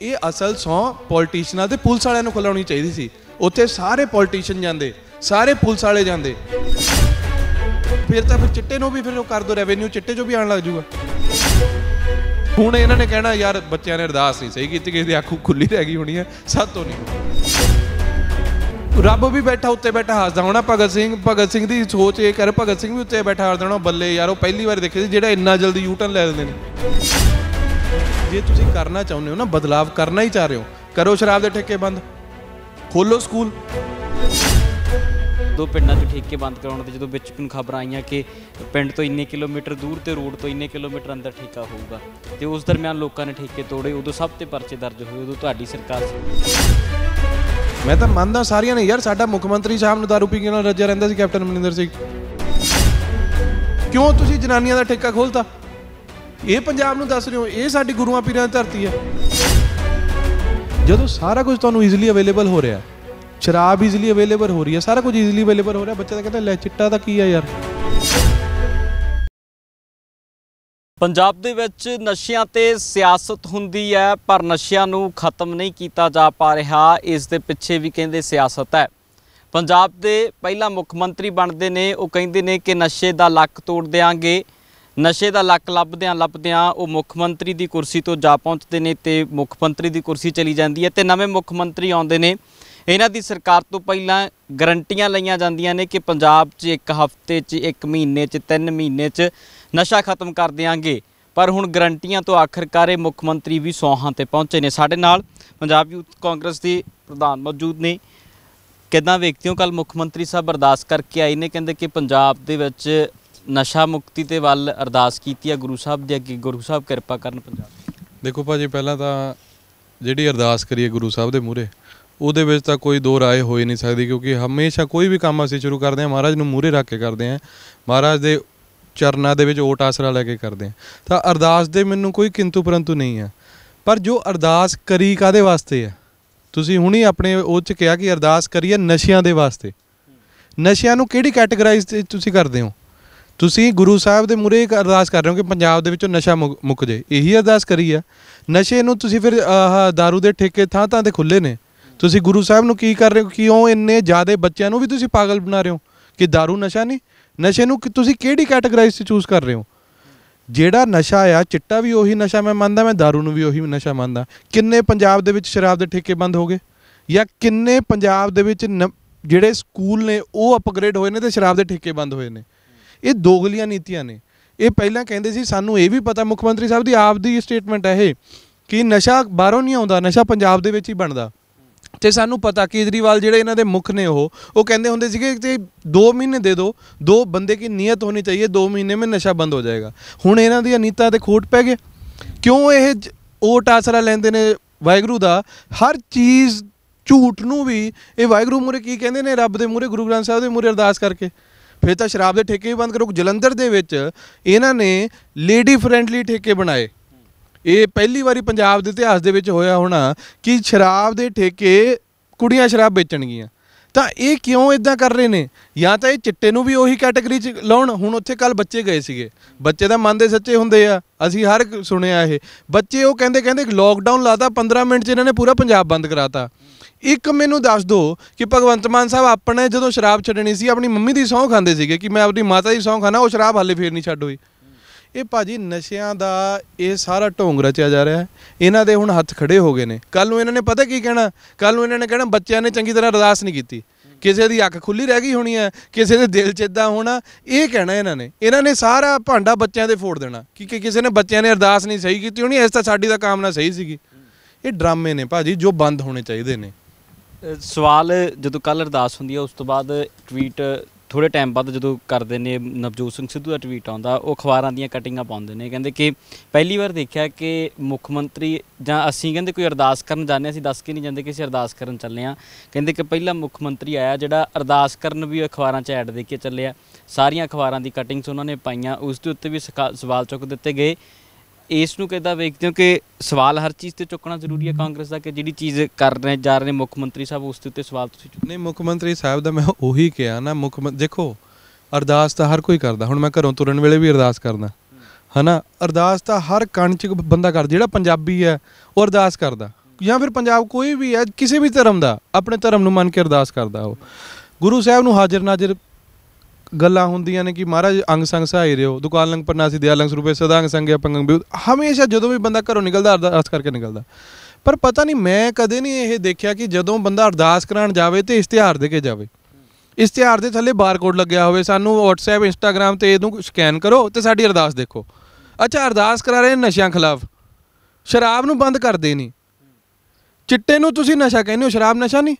ਇਹ ਅਸਲ ਸੌ ਪੋਲੀਟੀਸ਼ੀਅਨਾਂ ਤੇ ਪੁਲਿਸ ਵਾਲਿਆਂ ਨੂੰ ਖੁਲਾਉਣੀ ਚਾਹੀਦੀ ਸੀ। ਉੱਥੇ ਸਾਰੇ ਪੋਲੀਟੀਸ਼ੀਅਨ ਜਾਂਦੇ, ਸਾਰੇ ਪੁਲਿਸ ਵਾਲੇ ਜਾਂਦੇ। ਫਿਰ ਤਾਂ ਫਿਰ ਚਿੱਟੇ ਨੂੰ ਵੀ ਫਿਰ ਉਹ ਕਰ ਦੋ ਰੈਵਨਿਊ ਚਿੱਟੇ ਚੋਂ ਵੀ ਆਉਣ ਲੱਗ ਜੂਗਾ ਹੁਣ ਇਹਨਾਂ ਨੇ ਕਹਿਣਾ, ਯਾਰ ਬੱਚਿਆਂ ਨੇ ਅਰਦਾਸ ਨਹੀਂ ਸਹੀ ਕੀਤੀ, ਕਿਸੇ ਦੀ ਅੱਖ ਖੁੱਲੀ ਰਹਿ ਗਈ ਹੋਣੀ ਹੈ, ਸਭ ਤੋਂ ਨਹੀਂ ਰੱਬ ਵੀ ਬੈਠਾ, ਉੱਤੇ ਬੈਠਾ ਹੱਸਦਾ ਹੋਣਾ, ਭਗਤ ਸਿੰਘ ਭਗਤ ਸਿੰਘ ਦੀ ਸੋਚ ਇਹ ਕਰ, ਭਗਤ ਸਿੰਘ ਵੀ ਉੱਤੇ ਬੈਠਾ ਹੱਸਦਾ ਹੋਣਾ, ਬੱਲੇ ਯਾਰ, ਉਹ ਪਹਿਲੀ ਵਾਰ ਦੇਖੇ ਸੀ ਜਿਹੜਾ ਇੰਨਾ ਜਲਦੀ ਯੂਟਨ ਲੈ ਦਿੰਦੇ ਨੇ। ਜੇ ਤੁਸੀਂ ਕਰਨਾ ਚਾਹੁੰਦੇ ਹੋ ਨਾ ਬਦਲਾਵ ਕਰਨਾ ਹੀ ਚਾਹ ਰਹੇ ਹੋ ਕਰੋ ਸ਼ਰਾਬ ਦੇ ਠੇਕੇ ਬੰਦ ਖੋਲੋ ਸਕੂਲ। ਦੋ ਪਿੰਡਾਂ 'ਚ ਠੇਕੇ ਬੰਦ ਕਰਾਉਣ ਦੇ ਜਦੋਂ ਵਿੱਚ ਨੂੰ ਖਬਰਾਂ ਆਈਆਂ ਕਿ ਪਿੰਡ ਤੋਂ ਇੰਨੇ ਕਿਲੋਮੀਟਰ ਦੂਰ ਤੇ ਰੋਡ ਤੋਂ ਇੰਨੇ ਕਿਲੋਮੀਟਰ ਅੰਦਰ ਠੇਕਾ ਹੋਊਗਾ ਤੇ ਉਸ ਦਰਮਿਆਨ ਲੋਕਾਂ ਨੇ ਠੇਕੇ ਤੋੜੇ ਉਦੋਂ ਸਭ ਤੇ ਪਰਚੇ ਦਰਜ ਹੋਏ ਉਦੋਂ ਤੁਹਾਡੀ ਸਰਕਾਰ ਸੀ। ਮੈਂ ਤਾਂ ਮੰਨਦਾ ਸਾਰੀਆਂ ਨੇ ਯਾਰ ਸਾਡਾ ਮੁੱਖ ਮੰਤਰੀ ਸਾਹਿਬ ਨੂੰ ਦਾਰੂ ਪੀ ਕੇ ਨਾਲ ਰੱਜਿਆ ਰਹਿੰਦਾ ਸੀ ਕੈਪਟਨ ਅਮਰਿੰਦਰ ਸਿੰਘ। ਕਿਉਂ ਤੁਸੀਂ ਜਨਾਨੀਆਂ ਦਾ ਠੇਕਾ ਖੋਲਤਾ? ਇਹ ਪੰਜਾਬ ਨੂੰ ਦੱਸ ਰਹੇ ਹੋ, ਇਹ ਸਾਡੀ ਗੁਰੂਆਂ ਪੀਰਾਂ ਦੀ ਧਰਤੀ ਹੈ। ਜਦੋਂ ਸਾਰਾ ਕੁਝ ਤੁਹਾਨੂੰ ਈਜ਼ੀਲੀ ਅਵੇਲੇਬਲ ਹੋ ਰਿਹਾ, ਸ਼ਰਾਬ ਈਜ਼ੀਲੀ ਅਵੇਲੇਬਲ ਹੋ ਰਹੀ ਹੈ, ਸਾਰਾ ਕੁਝ ਈਜ਼ੀਲੀ ਅਵੇਲੇਬਲ ਹੋ ਰਿਹਾ, ਬੱਚਾ ਤਾਂ ਕਹਿੰਦਾ ਲੈ ਚਿੱਟਾ ਤਾਂ ਕੀ ਆ ਯਾਰ। ਪੰਜਾਬ ਦੇ ਵਿੱਚ ਨਸ਼ਿਆਂ ਤੇ ਸਿਆਸਤ ਹੁੰਦੀ ਹੈ, ਪਰ ਨਸ਼ਿਆਂ ਨੂੰ ਖਤਮ ਨਹੀਂ ਕੀਤਾ ਜਾ ਪਾ ਰਿਹਾ, ਇਸ ਦੇ ਪਿੱਛੇ ਵੀ ਕਹਿੰਦੇ ਸਿਆਸਤ ਹੈ। ਪੰਜਾਬ ਦੇ ਪਹਿਲਾ ਮੁੱਖ ਮੰਤਰੀ ਬਣਦੇ ਨੇ, ਉਹ ਕਹਿੰਦੇ ਨੇ ਕਿ ਨਸ਼ੇ ਦਾ ਲੱਕ ਤੋੜ ਦੇਾਂਗੇ ਨਸ਼ੇ ਦਾ ਲੱਕ ਲੱਭਦਿਆਂ ਲੱਭਦਿਆਂ ਉਹ ਮੁੱਖ ਮੰਤਰੀ ਦੀ ਕੁਰਸੀ ਤੋਂ ਜਾ ਪਹੁੰਚਦੇ ਨੇ ਤੇ ਮੁੱਖ ਮੰਤਰੀ ਦੀ ਕੁਰਸੀ ਚਲੀ ਜਾਂਦੀ ਹੈ ਤੇ ਨਵੇਂ ਮੁੱਖ ਮੰਤਰੀ ਆਉਂਦੇ ਨੇ। ਇਹਨਾਂ ਦੀ ਸਰਕਾਰ ਤੋਂ ਪਹਿਲਾਂ ਗਰੰਟੀਆਂ ਲਈਆਂ ਜਾਂਦੀਆਂ ਨੇ ਕਿ ਪੰਜਾਬ 'ਚ ਇੱਕ ਹਫ਼ਤੇ 'ਚ, ਇੱਕ ਮਹੀਨੇ 'ਚ, ਤਿੰਨ ਮਹੀਨੇ 'ਚ ਨਸ਼ਾ ਖਤਮ ਕਰ ਦਿਆਂਗੇ। ਪਰ ਹੁਣ ਗਰੰਟੀਆਂ ਤੋਂ ਆਖਰਕਾਰ ਇਹ ਮੁੱਖ ਮੰਤਰੀ ਵੀ ਸੌਹਾਂ ਤੇ ਪਹੁੰਚੇ ਨੇ। ਸਾਡੇ ਨਾਲ ਪੰਜਾਬ ਯੂਥ ਕਾਂਗਰਸ ਦੇ ਪ੍ਰਧਾਨ ਮੌਜੂਦ ਨੇ। ਕਿੱਦਾਂ ਵੇਖਦੇ ਹੋ ਕੱਲ ਮੁੱਖ ਮੰਤਰੀ ਸਾਹਿਬ ਅਰਦਾਸ ਕਰਕੇ ਆਏ ਨੇ? ਕਹਿੰਦੇ ਕਿ ਪੰਜਾਬ ਦੇ ਵਿੱਚ ਨਸ਼ਾ ਮੁਕਤੀ ਤੇ ਵੱਲ ਅਰਦਾਸ ਕੀਤੀ ਹੈ ਗੁਰੂ ਸਾਹਿਬ ਦੇ ਅੱਗੇ। ਗੁਰੂ ਸਾਹਿਬ, ਕਿਰਪਾ ਕਰਨ ਪੰਜਾਬ। ਦੇਖੋ ਭਾਜੀ, ਪਹਿਲਾਂ ਤਾਂ ਜਿਹੜੀ ਅਰਦਾਸ ਕਰੀਏ ਗੁਰੂ ਸਾਹਿਬ ਦੇ ਮੂਹਰੇ, ਉਹਦੇ ਵਿੱਚ ਤਾਂ ਕੋਈ ਦੋ ਰਾਏ ਹੋ ਹੀ ਨਹੀਂ ਸਕਦੀ, ਕਿਉਂਕਿ ਹਮੇਸ਼ਾ ਕੋਈ ਵੀ ਕੰਮ ਅਸੀਂ ਸ਼ੁਰੂ ਕਰਦੇ ਹਾਂ, ਮਹਾਰਾਜ ਨੂੰ ਮੂਹਰੇ ਰੱਖ ਕੇ ਕਰਦੇ ਹਾਂ। ਮਹਾਰਾਜ ਦੇ ਚਰਨਾਂ ਦੇ ਵਿੱਚ ਓਟ ਆਸਰਾ ਲੈ ਕੇ ਕਰਦੇ ਹਾਂ। ਤਾਂ ਅਰਦਾਸ ਦੇ ਮੈਨੂੰ ਕੋਈ ਕਿੰਤੂ ਪਰੰਤੂ ਨਹੀਂ ਹੈ। ਪਰ ਜੋ ਅਰਦਾਸ ਕਰੀ ਕਾਦੇ ਵਾਸਤੇ ਆ ਤੁਸੀਂ ਹੁਣੀ ਆਪਣੇ ਉਹ ਚ ਕਿਹਾ ਕਿ ਅਰਦਾਸ ਕਰੀਏ ਨਸ਼ਿਆਂ ਦੇ ਵਾਸਤੇ। ਨਸ਼ਿਆਂ ਨੂੰ ਕਿਹੜੀ ਕੈਟਾਗਰਾਈਜ਼ ਤੁਸੀਂ ਕਰਦੇ ਹੋ? ਤੁਸੀਂ ਗੁਰੂ ਸਾਹਿਬ ਦੇ ਮੂਹਰੇ ਇੱਕ ਅਰਦਾਸ ਕਰ ਰਹੇ ਹੋ ਕਿ ਪੰਜਾਬ ਦੇ ਵਿੱਚੋਂ ਨਸ਼ਾ ਮੁੱਕ- ਮੁੱਕ ਜੇ ਇਹੀ ਅਰਦਾਸ ਕਰੀ ਆ ਨਸ਼ੇ ਨੂੰ ਤੁਸੀਂ ਫਿਰ ਆਹ दारू ਦੇ ਠੇਕੇ ਥਾਂ ਥਾਂ ਤੇ ਖੁੱਲੇ ਨੇ ਤੁਸੀਂ ਗੁਰੂ ਸਾਹਿਬ ਨੂੰ ਕੀ ਕਰ ਰਹੇ ਹੋ ਕਿਉਂ ਇੰਨੇ ਜ਼ਿਆਦੇ ਬੱਚਿਆਂ ਨੂੰ ਵੀ ਤੁਸੀਂ ਪਾਗਲ ਬਣਾ ਰਹੇ ਹੋ ਕਿ दारू ਨਸ਼ਾ ਨਹੀਂ ਨਸ਼ੇ ਨੂੰ ਕਿ ਤੁਸੀਂ ਕਿਹੜੀ ਕੈਟਾਗਰਾਈਜ਼ 'ਚ ਚੂਜ਼ ਕਰ ਰਹੇ ਹੋ ਜਿਹੜਾ ਨਸ਼ਾ ਆ ਚਿੱਟਾ ਵੀ ਉਹੀ ਨਸ਼ਾ ਮੈਂ ਮੰਨਦਾ ਮੈਂ दारू ਨੂੰ ਵੀ ਉਹੀ ਨਸ਼ਾ ਮੰਨਦਾ ਕਿੰਨੇ ਪੰਜਾਬ ਦੇ ਵਿੱਚ ਸ਼ਰਾਬ ਦੇ ਠੇਕੇ ਬੰਦ ਹੋ ਗਏ ਜਾਂ ਕਿੰਨੇ ਪੰਜਾਬ ਦੇ ਵਿੱਚ ਨ- ਜਿਹੜੇ ਸਕੂਲ ਨੇ ਉਹ ਅਪਗ੍ਰੇਡ ਹੋਏ ਨੇ ਤੇ ਸ਼ਰਾਬ ਦੇ ਠੇਕੇ ਬੰਦ ਹੋਏ ਨੇ ਇਹ ਦੋਗਲੀਆਂ ਨੀਤੀਆਂ ਨੇ। ਇਹ ਪਹਿਲਾਂ ਕਹਿੰਦੇ ਸੀ, ਸਾਨੂੰ ਇਹ ਵੀ ਪਤਾ ਮੁੱਖ ਮੰਤਰੀ ਸਾਹਿਬ ਦੀ ਆਪ ਦੀ ਸਟੇਟਮੈਂਟ ਹੈ ਇਹ, ਕਿ ਨਸ਼ਾ ਬਾਹਰੋਂ ਨਹੀਂ ਆਉਂਦਾ, ਨਸ਼ਾ ਪੰਜਾਬ ਦੇ ਵਿੱਚ ਹੀ ਬਣਦਾ। ਤੇ ਸਾਨੂੰ ਪਤਾ, ਕੇਜਰੀਵਾਲ ਜਿਹੜੇ ਇਹਨਾਂ ਦੇ ਮੁੱਖ ਨੇ ਉਹ ਉਹ ਕਹਿੰਦੇ ਹੁੰਦੇ ਸੀਗੇ ਕਿ 2 ਮਹੀਨੇ ਦੇ ਦਿਓ, ਦੋ ਬੰਦੇ ਕੀ ਨੀਅਤ ਹੋਣੀ ਚਾਹੀਏ 2 ਮਹੀਨੇ में ਨਸ਼ਾ ਬੰਦ ਹੋ ਜਾਏਗਾ। ਹੁਣ ਇਹਨਾਂ ਦੀਆਂ ਨੀਤਾਂ ਤੇ ਖੋਟ ਪੈ ਗਏ। ਕਿਉਂ ਇਹ ਓਟ ਆਸਰਾ ਲੈਂਦੇ ਨੇ ਵਾਹਿਗੁਰੂ ਦਾ? ਹਰ ਚੀਜ਼ ਝੂਠ ਨੂੰ ਵੀ, ਇਹ ਵਾਹਿਗੁਰੂ ਮੂਰੇ ਕੀ ਕਹਿੰਦੇ ਨੇ? ਰੱਬ ਦੇ ਮੂਰੇ ਗੁਰੂ ਗ੍ਰੰਥ ਸਾਹਿਬ ਦੇ ਮੂਰੇ ਅਰਦਾਸ ਕਰਕੇ। ਫਿਰ ਤਾਂ ਸ਼ਰਾਬ ਦੇ ਠੇਕੇ ਵੀ ਬੰਦ ਕਰੋ, ਜਲੰਧਰ ਦੇ ਵਿੱਚ ਇਹਨਾਂ ਨੇ ਲੇਡੀ ਫ੍ਰੈਂਡਲੀ ਠੇਕੇ ਬਣਾਏ। ਇਹ ਪਹਿਲੀ ਵਾਰੀ ਪੰਜਾਬ ਦੇ ਇਤਿਹਾਸ ਦੇ ਵਿੱਚ ਹੋਇਆ ਹੋਣਾ ਕਿ ਸ਼ਰਾਬ ਦੇ ਠੇਕੇ ਕੁੜੀਆਂ ਸ਼ਰਾਬ ਵੇਚਣਗੀਆਂ। ਤਾਂ ਇਹ ਕਿਉਂ ਇਦਾਂ ਕਰ ਰਹੇ ਨੇ? ਜਾਂ ਤਾਂ ਇਹ ਚਿੱਟੇ ਨੂੰ ਵੀ ਉਹੀ ਕੈਟਾਗਰੀ 'ਚ ਲਾਉਣ। ਹੁਣ ਉੱਥੇ ਕੱਲ ਬੱਚੇ ਗਏ ਸੀਗੇ। ਬੱਚੇ ਤਾਂ ਮਨ ਦੇ ਸੱਚੇ ਹੁੰਦੇ ਆ। ਅਸੀਂ ਹਰ ਸੁਣਿਆ ਇਹ। ਬੱਚੇ ਉਹ ਕਹਿੰਦੇ ਕਹਿੰਦੇ ਲੋਕਡਾਊਨ ਲਾਤਾ 15 ਮਿੰਟ 'ਚ ਇਹਨਾਂ ਨੇ ਪੂਰਾ ਪੰਜਾਬ ਬੰਦ ਕਰਾਤਾ। ਇੱਕ ਮੈਨੂੰ ਦੱਸ ਦਿਓ ਕਿ ਭਗਵੰਤ ਮਾਨ ਸਾਹਿਬ ਆਪਣੇ ਜਦੋਂ ਸ਼ਰਾਬ ਛੱਡਣੀ ਸੀ, ਆਪਣੀ ਮੰਮੀ ਦੀ ਸਹੁੰ ਖਾਂਦੇ ਸੀਗੇ ਕਿ ਮੈਂ ਆਪਣੀ ਮਾਤਾ ਦੀ ਸਹੁੰ ਖਾਣਾ ਉਹ ਸ਼ਰਾਬ ਹਾਲੇ ਫੇਰ ਨਹੀਂ ਛੱਡ ਹੋਈ। ਇਹ ਭਾਜੀ ਨਸ਼ਿਆਂ ਦਾ ਇਹ ਸਾਰਾ ਢੋਂਗ ਰਚਿਆ ਜਾ ਰਿਹਾ ਹੈ। ਇਹਨਾਂ ਦੇ ਹੁਣ ਹੱਥ ਖੜੇ ਹੋ ਗਏ ਨੇ। ਕੱਲ ਨੂੰ ਇਹਨਾਂ ਨੇ ਪਤਾ ਕੀ ਕਹਿਣਾ? ਕੱਲ ਨੂੰ ਇਹਨਾਂ ਨੇ ਕਹਿਣਾ, ਬੱਚਿਆਂ ਨੇ ਚੰਗੀ ਤਰ੍ਹਾਂ ਅਰਦਾਸ ਨਹੀਂ ਕੀਤੀ। ਕਿਸੇ ਦੀ ਅੱਖ ਖੁੱਲੀ ਰਹਿ ਗਈ ਹੋਣੀ ਹੈ, ਕਿਸੇ ਦੇ ਦਿਲ 'ਚ ਇਦਾਂ ਹੋਣਾ, ਇਹ ਕਹਿਣਾ ਇਹਨਾਂ ਨੇ। ਇਹਨਾਂ ਨੇ ਸਾਰਾ ਭਾਂਡਾ ਬੱਚਿਆਂ ਦੇ ਫੋੜ ਦੇਣਾ ਕਿ ਕਿਸੇ ਨੇ ਬੱਚਿਆਂ ਨੇ ਅਰਦਾਸ ਨਹੀਂ ਸਹੀ ਕੀਤੀ ਹੋਣੀ, ਇਸ ਤਾਂ ਸਾਡੀ ਤਾਂ ਕਾਮਨਾ ਸਹੀ ਸੀਗੀ। ਇਹ ਡਰਾਮੇ ਨੇ ਭਾਜੀ ਜੋ ਬੰਦ ਹੋਣੇ ਚਾਹੀਦੇ ਨੇ। ਸਵਾਲ ਜਦੋਂ ਕੱਲ ਅਰਦਾਸ ਹੁੰਦੀ ਹੈ ਉਸ ਤੋਂ ਬਾਅਦ ਟਵੀਟ ਥੋੜੇ ਟਾਈਮ ਬਾਅਦ ਜਦੋਂ ਕਰਦੇ ਨੇ ਨਵਜੋਤ ਸਿੰਘ ਸਿੱਧੂ ਦਾ ਟਵੀਟ ਆਉਂਦਾ ਉਹ ਅਖਬਾਰਾਂ ਦੀਆਂ ਕਟਿੰਗਾਂ ਪਾਉਂਦੇ ਨੇ। ਕਹਿੰਦੇ ਕਿ ਪਹਿਲੀ ਵਾਰ ਦੇਖਿਆ ਕਿ ਮੁੱਖ ਮੰਤਰੀ ਜਾਂ ਅਸੀਂ ਕਹਿੰਦੇ ਕੋਈ ਅਰਦਾਸ ਕਰਨ ਜਾਂਦੇ ਹਾਂ, ਅਸੀਂ ਦੱਸ ਕੇ ਨਹੀਂ ਜਾਂਦੇ ਕਿ ਅਸੀਂ ਅਰਦਾਸ ਕਰਨ ਚੱਲੇ ਆ ਕਹਿੰਦੇ ਕਿ ਪਹਿਲਾ ਮੁੱਖ ਮੰਤਰੀ ਆਇਆ ਜਿਹੜਾ ਅਰਦਾਸ ਕਰਨ ਵੀ ਅਖਬਾਰਾਂ 'ਚ ਐਡ ਦੇ ਕੇ ਚੱਲਿਆ। ਸਾਰੀਆਂ ਅਖਬਾਰਾਂ ਦੀ ਕਟਿੰਗਸ ਉਹਨਾਂ ਨੇ ਪਾਈਆਂ ਉਸ ਦੇ ਉੱਤੇ ਵੀ ਸਕਾ- ਸਵਾਲ ਚੁੱਕ ਦਿੱਤੇ ਗਏ। ਇਸ ਨੂੰ ਕਿੱਦਾਂ ਵੇਖਦੇ ਹੋ ਕਿ ਸਵਾਲ ਹਰ ਚੀਜ਼ ਤੇ ਚੁੱਕਣਾ ਜ਼ਰੂਰੀ ਹੈ ਕਾਂਗਰਸ ਦਾ ਕਿ ਜਿਹੜੀ ਚੀਜ਼ ਕਰ ਰਹੇ, ਜਾ ਰਹੇ ਨੇ ਮੁੱਖ ਮੰਤਰੀ ਸਾਹਿਬ, ਉਸ ਦੇ ਉੱਤੇ ਸਵਾਲ ਤੁਸੀਂ ਚੁੱਕ। ਨਹੀਂ, ਮੁੱਖ ਮੰਤਰੀ ਸਾਹਿਬ ਦਾ ਮੈਂ ਉਹੀ ਕਿਹਾ ਨਾ, ਮੁੱਖ ਦੇਖੋ, ਅਰਦਾਸ ਤਾਂ ਹਰ ਕੋਈ ਕਰਦਾ। ਹੁਣ ਮੈਂ ਘਰੋਂ ਤੁਰਨ ਵੇਲੇ ਵੀ ਅਰਦਾਸ ਕਰਦਾ। ਹਨਾ? ਅਰਦਾਸ ਤਾਂ ਹਰ ਕਣ ਚ ਬੰਦਾ ਕਰ ਜਿਹੜਾ ਪੰਜਾਬੀ ਹੈ, ਉਹ ਅਰਦਾਸ ਕਰਦਾ। ਜਾਂ ਫਿਰ ਪੰਜਾਬ ਕੋਈ ਵੀ ਹੈ, ਕਿਸੇ ਵੀ ਧਰਮ ਦਾ, ਆਪਣੇ ਧਰਮ ਨੂੰ ਮੰਨ ਕੇ ਅਰਦਾਸ ਕਰਦਾ ਉਹ। ਗੁਰੂ ਸਾਹਿਬ ਨੂੰ ਹਾਜ਼ਰ ਨਾਜ਼ਰ ਗੱਲਾਂ ਹੁੰਦੀਆਂ ਨੇ ਕਿ ਮਹਾਰਾਜ ਅੰਗ ਸੰਗ ਸਹਾਈ ਰਿਓ ਦੁਕਾਨ ਲੰਗ ਪਰਨਾਸੀ ਦਿਆ ਲੰਗ ਸਰੂਪੇ, ਸਦਾ ਅੰਗ ਸੰਗਿਆ ਪੰਗੰਗ ਬਿਉ। ਹਮੇਸ਼ਾ ਜਦੋਂ ਵੀ ਬੰਦਾ ਘਰੋਂ ਨਿਕਲਦਾ ਅਰਦਾਸ ਕਰਕੇ ਨਿਕਲਦਾ। ਪਰ ਪਤਾ ਨਹੀਂ, ਮੈਂ ਕਦੇ ਨਹੀਂ ਇਹ ਦੇਖਿਆ ਕਿ ਜਦੋਂ ਬੰਦਾ ਅਰਦਾਸ ਕਰਾਉਣ ਜਾਵੇ ਤੇ ਇਸ਼ਤਿਹਾਰ ਦੇ ਕੇ ਜਾਵੇ। ਇਸ਼ਤਿਹਾਰ ਦੇ ਥੱਲੇ ਬਾਰਕੋਡ ਲੱਗਿਆ ਹੋਵੇ, ਸਾਨੂੰ WhatsApp, Instagram ਤੇ ਇਹਨੂੰ ਸਕੈਨ ਕਰੋ ਤੇ ਸਾਡੀ ਅਰਦਾਸ ਦੇਖੋ। ਅੱਛਾ, ਅਰਦਾਸ ਕਰਾ ਰਹੇ ਨਸ਼ਿਆਂ ਖਿਲਾਫ। ਸ਼ਰਾਬ ਨੂੰ ਬੰਦ ਕਰਦੇ ਨਹੀਂ। ਚਿੱਟੇ ਨੂੰ ਤੁਸੀਂ ਨਸ਼ਾ ਕਹਿੰਦੇ ਹੋ, ਸ਼ਰਾਬ ਨਸ਼ਾ ਨਹੀਂ?